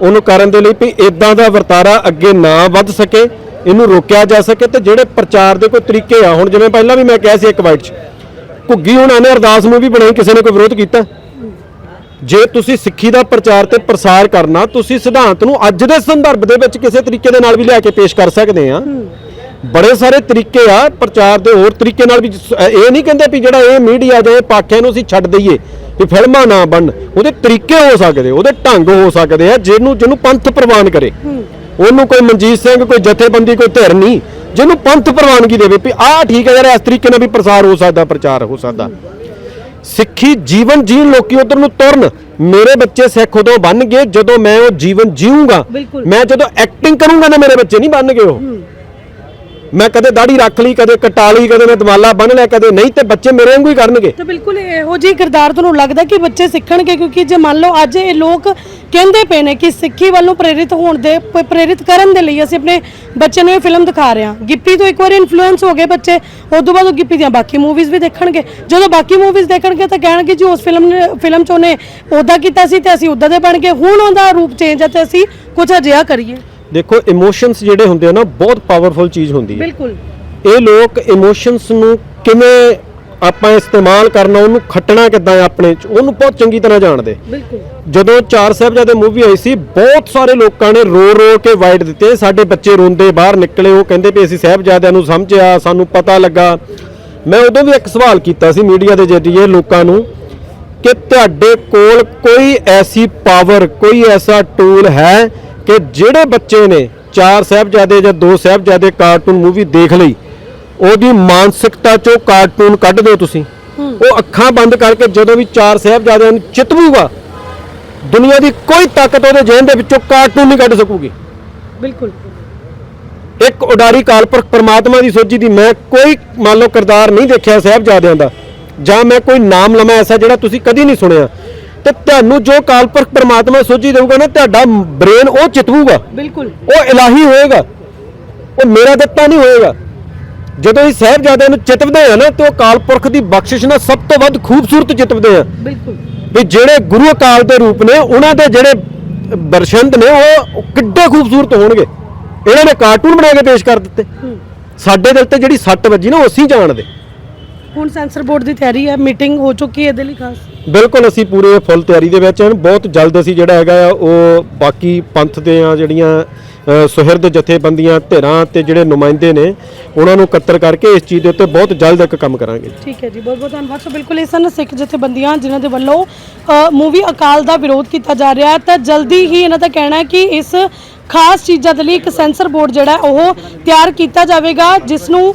ਉਹਨੂੰ ਕਰਨ ਦੇ ਲਈ ਵੀ ਇਦਾਂ ਦਾ ਵਰਤਾਰਾ ਅੱਗੇ ਨਾ ਵੱਧ ਸਕੇ ਇਹਨੂੰ ਰੋਕਿਆ ਜਾ ਸਕੇ ਤੇ ਜਿਹੜੇ ਪ੍ਰਚਾਰ ਦੇ ਕੋਈ ਤਰੀਕੇ ਆ ਹੁਣ ਜਿਵੇਂ ਪਹਿਲਾਂ ਵੀ ਮੈਂ ਕਿਹਾ ਸੀ ਇੱਕ ਵਾਈਟ 'ਚ ਘੁੱਗੀ ਹੁਣਾਂ ਨੇ ਅਰਦਾਸ ਨੂੰ ਵੀ ਬਣਾਈ ਕਿਸੇ ਨੇ ਕੋਈ ਵਿਰੋਧ ਕੀਤਾ। ਜੇ ਤੁਸੀਂ ਸਿੱਖੀ ਦਾ ਪ੍ਰਚਾਰ ਤੇ ਪ੍ਰਸਾਰ ਕਰਨਾ, ਤੁਸੀਂ ਸਿਧਾਂਤ ਨੂੰ ਅੱਜ ਦੇ ਸੰਦਰਭ ਦੇ ਵਿੱਚ ਕਿਸੇ ਤਰੀਕੇ ਦੇ ਨਾਲ ਵੀ ਲਿਆ ਕੇ ਪੇਸ਼ ਕਰ ਸਕਦੇ ਆ ਬੜੇ ਸਾਰੇ ਤਰੀਕੇ ਆ ਪ੍ਰਚਾਰ ਦੇ ਹੋਰ ਤਰੀਕੇ ਨਾਲ ਵੀ ਇਹ ਨਹੀਂ ਕਹਿੰਦੇ ਵੀ ਜਿਹੜਾ ਇਹ ਮੀਡੀਆ ਦੇ ਇਹ ਪਾਖਿਆਂ ਨੂੰ ਅਸੀਂ ਛੱਡ ਦਈਏ ਵੀ ਫਿਲਮਾਂ ਨਾ ਬਣਨ। ਉਹਦੇ ਤਰੀਕੇ ਹੋ ਸਕਦੇ, ਉਹਦੇ ਢੰਗ ਹੋ ਸਕਦੇ ਆ, ਜਿਹਨੂੰ ਜਿਹਨੂੰ ਪੰਥ ਪ੍ਰਵਾਨ ਕਰੇ। ਉਹਨੂੰ ਕੋਈ ਮਨਜੀਤ ਸਿੰਘ, ਕੋਈ ਜਥੇਬੰਦੀ, ਕੋਈ ਧਿਰ ਨਹੀਂ, ਜਿਹਨੂੰ ਪੰਥ ਪ੍ਰਵਾਨਗੀ ਦੇਵੇ ਵੀ ਆਹ ਠੀਕ ਹੈ ਯਾਰ, ਇਸ ਤਰੀਕੇ ਨਾਲ ਵੀ ਪ੍ਰਸਾਰ ਹੋ ਸਕਦਾ, ਪ੍ਰਚਾਰ ਹੋ ਸਕਦਾ। ਸਿੱਖੀ ਜੀਵਨ ਜੀਣ ਲੋਕੀ ਉਧਰ ਨੂੰ ਤੁਰਨ। ਮੇਰੇ ਬੱਚੇ ਸਿੱਖ ਉਦੋਂ ਬਣਨਗੇ ਜਦੋਂ ਮੈਂ ਉਹ ਜੀਵਨ ਜੀਊਂਗਾ। ਬਿਲਕੁਲ। ਮੈਂ ਜਦੋਂ ਐਕਟਿੰਗ ਕਰੂੰਗਾ ਨਾ ਮੇਰੇ ਬੱਚੇ ਨਹੀਂ ਬਣਨਗੇ ਉਹ। ਮੈਂ ਕਦੇ ਦਾੜੀ ਰੱਖ ਲਈ, ਕਦੇ ਕਟਾ ਲਈ, ਕਦੇ ਮੈਂ ਦਮਾਲਾ ਬੰਨ ਲਿਆ, ਕਦੇ ਨਹੀਂ ਤੇ ਬੱਚੇ ਮੇਰੇ ਵਾਂਗੂ ਹੀ ਕਰਨਗੇ। ਤਾਂ ਬਿਲਕੁਲ ਇਹੋ ਜਿਹੀ ਕਿਰਦਾਰ ਤੁਹਾਨੂੰ ਲੱਗਦਾ ਕਿ ਬੱਚੇ ਸਿੱਖਣਗੇ? ਕਿਉਂਕਿ ਜੇ ਮੰਨ ਲਓ ਅੱਜ ਇਹ ਲੋਕ ਕਹਿੰਦੇ ਪਏ ਨੇ ਕਿ ਸਿੱਖੀ ਵੱਲੋਂ ਪ੍ਰੇਰਿਤ ਹੋਣ ਦੇ, ਪ- ਪ੍ਰੇਰਿਤ ਕਰਨ ਦੇ ਲਈ ਅਸੀਂ ਆਪਣੇ ਬੱਚੇ ਨੂੰ ਇਹ ਫਿਲਮ ਦਿਖਾ ਰਹੇ ਹਾਂ। ਗਿੱਪੀ ਤੋਂ ਇੱਕ ਵਾਰੀ ਇਨਫਲੂਐਂਸ ਹੋ ਗਏ ਬੱਚੇ, ਉਸ ਤੋਂ ਬਾਅਦ ਉਹ ਗਿੱਪੀ ਦੀਆਂ ਬਾਕੀ ਮੂਵੀਜ਼ ਵੀ ਦੇਖਣਗੇ। ਜਦੋਂ ਬਾਕੀ ਮੂਵੀਜ਼ ਦੇਖਣਗੇ ਤਾਂ ਕਹਿਣਗੇ ਜੀ ਉਸ ਫਿਲਮ ਨੇ, ਫਿਲਮ 'ਚ ਉਹਨੇ ਉਦਾਂ ਕੀਤਾ ਸੀ ਤੇ ਅਸੀਂ ਉਦਾਂ ਦੇ ਬਣ ਗਏ, ਹੁਣ ਉਹਦਾ ਰੂਪ ਚੇਂਜ ਹੈ ਤੇ ਅਸੀਂ ਕੁਝ ਅਜਿਹਾ ਕਰੀਏ। ਦੇਖੋ ਇਮੋਸ਼ਨਸ ਜਿਹੜੇ ਹੁੰਦੇ ਆ ਨਾ ਬਹੁਤ ਪਾਵਰਫੁਲ ਚੀਜ਼ ਹੁੰਦੀ ਹੈ। ਬਿਲਕੁਲ। ਇਹ ਲੋਕ ਇਮੋਸ਼ਨਸ ਨੂੰ ਕਿਵੇਂ ਆਪਾਂ ਇਸਤੇਮਾਲ ਕਰਨਾ ਉਹਨੂੰ ਖੱਟਣਾ ਕਿੱਦਾਂ ਹੈ ਆਪਣੇ ਚ ਉਹਨੂੰ ਬਹੁਤ ਚੰਗੀ ਤਰ੍ਹਾਂ ਜਾਣਦੇ। ਬਿਲਕੁਲ। ਜਦੋਂ ਚਾਰ ਸਾਹਿਬਜ਼ਾਦੇ ਮੂਵੀ ਆਈ ਸੀ ਬਹੁਤ ਸਾਰੇ ਲੋਕਾਂ ਨੇ ਰੋ ਰੋ ਕੇ ਵਾਈਟ ਦਿੱਤੇ। ਸਾਡੇ ਬੱਚੇ ਰੋਂਦੇ ਬਾਹਰ ਨਿਕਲੇ ਉਹ ਕਹਿੰਦੇ ਵੀ ਅਸੀਂ ਸਾਹਿਬਜ਼ਾਦਿਆਂ ਨੂੰ ਸਮਝਿਆ ਸਾਨੂੰ ਪਤਾ ਲੱਗਾ। ਮੈਂ ਉਦੋਂ ਵੀ ਇੱਕ ਸਵਾਲ ਕੀਤਾ ਸੀ ਮੀਡੀਆ ਦੇ ਜ਼ਰੀਏ ਲੋਕਾਂ ਨੂੰ ਕਿ ਤੁਹਾਡੇ ਕੋਲ ਕੋਈ ਐਸੀ ਪਾਵਰ ਕੋਈ ਐਸਾ ਟੂਲ ਹੈ ਕਿ ਜਿਹੜੇ ਬੱਚੇ ਨੇ ਚਾਰ ਸਾਹਿਬਜ਼ਾਦੇ ਜਾਂ ਦੋ ਸਾਹਿਬਜ਼ਾਦੇ ਕਾਰਟੂਨ ਮੂਵੀ ਦੇਖ ਲਈ ਉਹਦੀ ਮਾਨਸਿਕਤਾ ਚੋਂ ਕਾਰਟੂਨ ਕੱਢ ਦਿਓ ਤੁਸੀਂ। ਉਹ ਅੱਖਾਂ ਬੰਦ ਕਰਕੇ ਜਦੋਂ ਵੀ ਚਾਰ ਸਾਹਿਬਜ਼ਾਦਿਆਂ ਨੂੰ ਚਿਤਵੂਗਾ ਦੁਨੀਆ ਦੀ ਕੋਈ ਤਾਕਤ ਉਹਦੇ ਜ਼ਿਹਨ ਦੇ ਵਿੱਚੋਂ ਕਾਰਟੂਨ ਨਹੀਂ ਕੱਢ ਸਕੂਗੀ। ਬਿਲਕੁਲ। ਇੱਕ ਉਡਾਰੀ ਕਾਲਪੁਰਖ ਪ੍ਰਮਾਤਮਾ ਦੀ ਸੋਝੀ ਦੀ ਮੈਂ ਕੋਈ ਮੰਨ ਲਓ ਕਿਰਦਾਰ ਨਹੀਂ ਦੇਖਿਆ ਸਾਹਿਬਜ਼ਾਦਿਆਂ ਦਾ ਜਾਂ ਮੈਂ ਕੋਈ ਨਾਮ ਲਵਾਂ ਐਸਾ ਜਿਹੜਾ ਤੁਸੀਂ ਕਦੀ ਨਹੀਂ ਸੁਣਿਆ। ਤੇ ਤੁਹਾਨੂੰ ਜੋ ਕਾਲਪੁਰਖ ਪ੍ਰਮਾਤਮਾ ਸੋਝੀ ਦੇਊਗਾ ਨਾ ਤੁਹਾਡਾ ਬ੍ਰੇਨ ਉਹ ਚਿਤਵੂਗਾ। ਬਿਲਕੁਲ। ਉਹ ਇਲਾਹੀ ਹੋਏਗਾ। ਉਹ ਮੇਰਾ ਦਿੱਤਾ ਨਹੀਂ ਹੋਏਗਾ। ਜਦੋਂ ਇਹ ਸਾਹਿਬਜ਼ਾਦਿਆਂ ਨੂੰ ਚਿਤਵਦੇ ਆ ਨਾ ਤੇ ਉਹ ਕਾਲਪੁਰਖ ਦੀ ਬਖਸ਼ਿਸ਼ ਨਾਲ ਸਭ ਤੋਂ ਵੱਧ ਖੂਬਸੂਰਤ ਚਿਤਵਦੇ ਆ ਬਿਲਕੁਲ। ਵੀ ਜਿਹੜੇ ਗੁਰੂ ਅਕਾਲ ਦੇ ਰੂਪ ਨੇ ਉਹਨਾਂ ਦੇ ਜਿਹੜੇ ਬਰਸ਼ੰਦ ਨੇ ਉਹ ਕਿੱਡੇ ਖੂਬਸੂਰਤ ਹੋਣਗੇ। ਇਹਨਾਂ ਨੇ ਕਾਰਟੂਨ ਬਣਾ ਕੇ ਪੇਸ਼ ਕਰ ਦਿੱਤੇ। ਸਾਡੇ ਦਿਲ ਤੇ ਜਿਹੜੀ ਸੱਟ ਵੱਜੀ ਨਾ ਉਹ ਅਸੀਂ ਜਾਣਦੇ। ਹੁਣ ਸੈਂਸਰ ਬੋਰਡ ਦੀ ਤਿਆਰੀ ਹੈ ਮੀਟਿੰਗ ਹੋ ਚੁੱਕੀ ਹੈ ਇਹਦੇ ਲਈ ਖਾਸ। ਬਿਲਕੁਲ ਅਸੀਂ ਪੂਰੇ ਫੁੱਲ ਤਿਆਰੀ ਦੇ ਵਿੱਚ ਹਾਂ। ਬਹੁਤ ਜਲਦ ਅਸੀਂ ਜਿਹੜਾ ਹੈਗਾ ਆ ਉਹ ਬਾਕੀ ਪੰਥ ਦੇ ਆ ਜਿਹੜੀਆਂ ਸੁਹਿਰਦ ਜਥੇਬੰਦੀਆਂ ਧਿਰਾਂ ਤੇ ਜਿਹੜੇ ਨੁਮਾਇੰਦੇ ਨੇ ਉਹਨਾਂ ਨੂੰ ਇਕੱਤਰ ਕਰਕੇ ਇਸ ਚੀਜ਼ ਦੇ ਉੱਤੇ ਬਹੁਤ ਜਲਦ ਇੱਕ ਕੰਮ ਕਰਾਂਗੇ। ਠੀਕ ਹੈ ਜੀ ਬਹੁਤ ਬਹੁਤ ਧੰਨਵਾਦ। ਸੋ ਬਿਲਕੁਲ ਇਹ ਸਨ ਸਿੱਖ ਜਥੇਬੰਦੀਆਂ ਜਿਨ੍ਹਾਂ ਦੇ ਵੱਲੋਂ ਮੂਵੀ ਅਕਾਲ ਦਾ ਵਿਰੋਧ ਕੀਤਾ ਜਾ ਰਿਹਾ ਹੈ। ਤਾਂ ਜਲਦੀ ਹੀ ਇਹਨਾਂ ਦਾ ਕਹਿਣਾ ਹੈ ਕਿ ਇਸ ਖਾਸ ਚੀਜ਼ਾਂ ਦੇ ਲਈ ਇੱਕ ਸੈਂਸਰ ਬੋਰਡ ਜਿਹੜਾ ਉਹ ਤਿਆਰ ਕੀਤਾ ਜਾਵੇਗਾ ਜਿਸ ਨੂੰ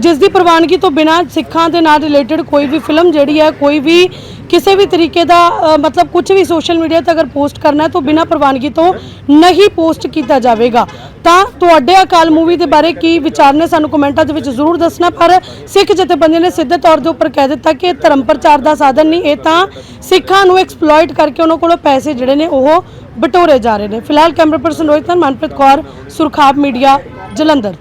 ਜਿਸ ਦੀ ਪ੍ਰਵਾਨਗੀ ਤੋਂ ਬਿਨਾਂ ਸਿੱਖਾਂ ਦੇ ਨਾਲ ਰਿਲੇਟਡ ਕੋਈ ਵੀ ਫਿਲਮ ਜਿਹੜੀ ਹੈ ਕੋਈ ਵੀ ਕਿਸੇ ਵੀ ਤਰੀਕੇ ਦਾ ਅ, ਮਤਲਬ ਕੁਝ ਵੀ ਸੋਸ਼ਲ ਮੀਡੀਆ ਤੇ ਅਗਰ ਪੋਸਟ ਕਰਨਾ ਹੈ ਤਾਂ ਬਿਨਾਂ ਪ੍ਰਵਾਨਗੀ ਤੋਂ ਨਹੀਂ ਪੋਸਟ ਕੀਤਾ ਜਾਵੇਗਾ। ਤਾਂ ਤੁਹਾਡੇ ਅਕਾਲ ਮੂਵੀ ਦੇ ਬਾਰੇ ਕੀ ਵਿਚਾਰ ਨੇ? ਸਾਨੂੰ ਕਮੈਂਟਾਂ ਦੇ ਵਿੱਚ ਜ਼ਰੂਰ ਦੱਸਣਾ ਪਰ ਸਿੱਖ ਜਥੇਬੰਦੀਆਂ ਨੇ ਸਿੱਧੇ ਤੌਰ ਦੇ ਉੱਪਰ ਕਹਿ ਦਿੱਤਾ ਕਿ ਇਹ ਧਰਮ ਪ੍ਰਚਾਰ ਦਾ ਸਾਧਨ ਨਹੀਂ ਇਹ ਤਾਂ ਸਿੱਖਾਂ ਨੂੰ ਐਕਸਪਲੋਇਟ ਕਰਕੇ ਉਹਨਾਂ ਕੋਲੋਂ ਪੈਸੇ ਜਿਹੜੇ ਨੇ ਉਹ ਬਟੋਰੇ ਜਾ ਰਹੇ ਨੇ। ਫਿਲਹਾਲ ਕੈਮਰਾ ਪਰਸਨ ਰੋਹਿਤ ਨਾਲ ਮਨਪ੍ਰੀਤ ਕੌਰ ਸੁਰਖਾਬ ਮੀਡੀਆ ਜਲੰਧਰ।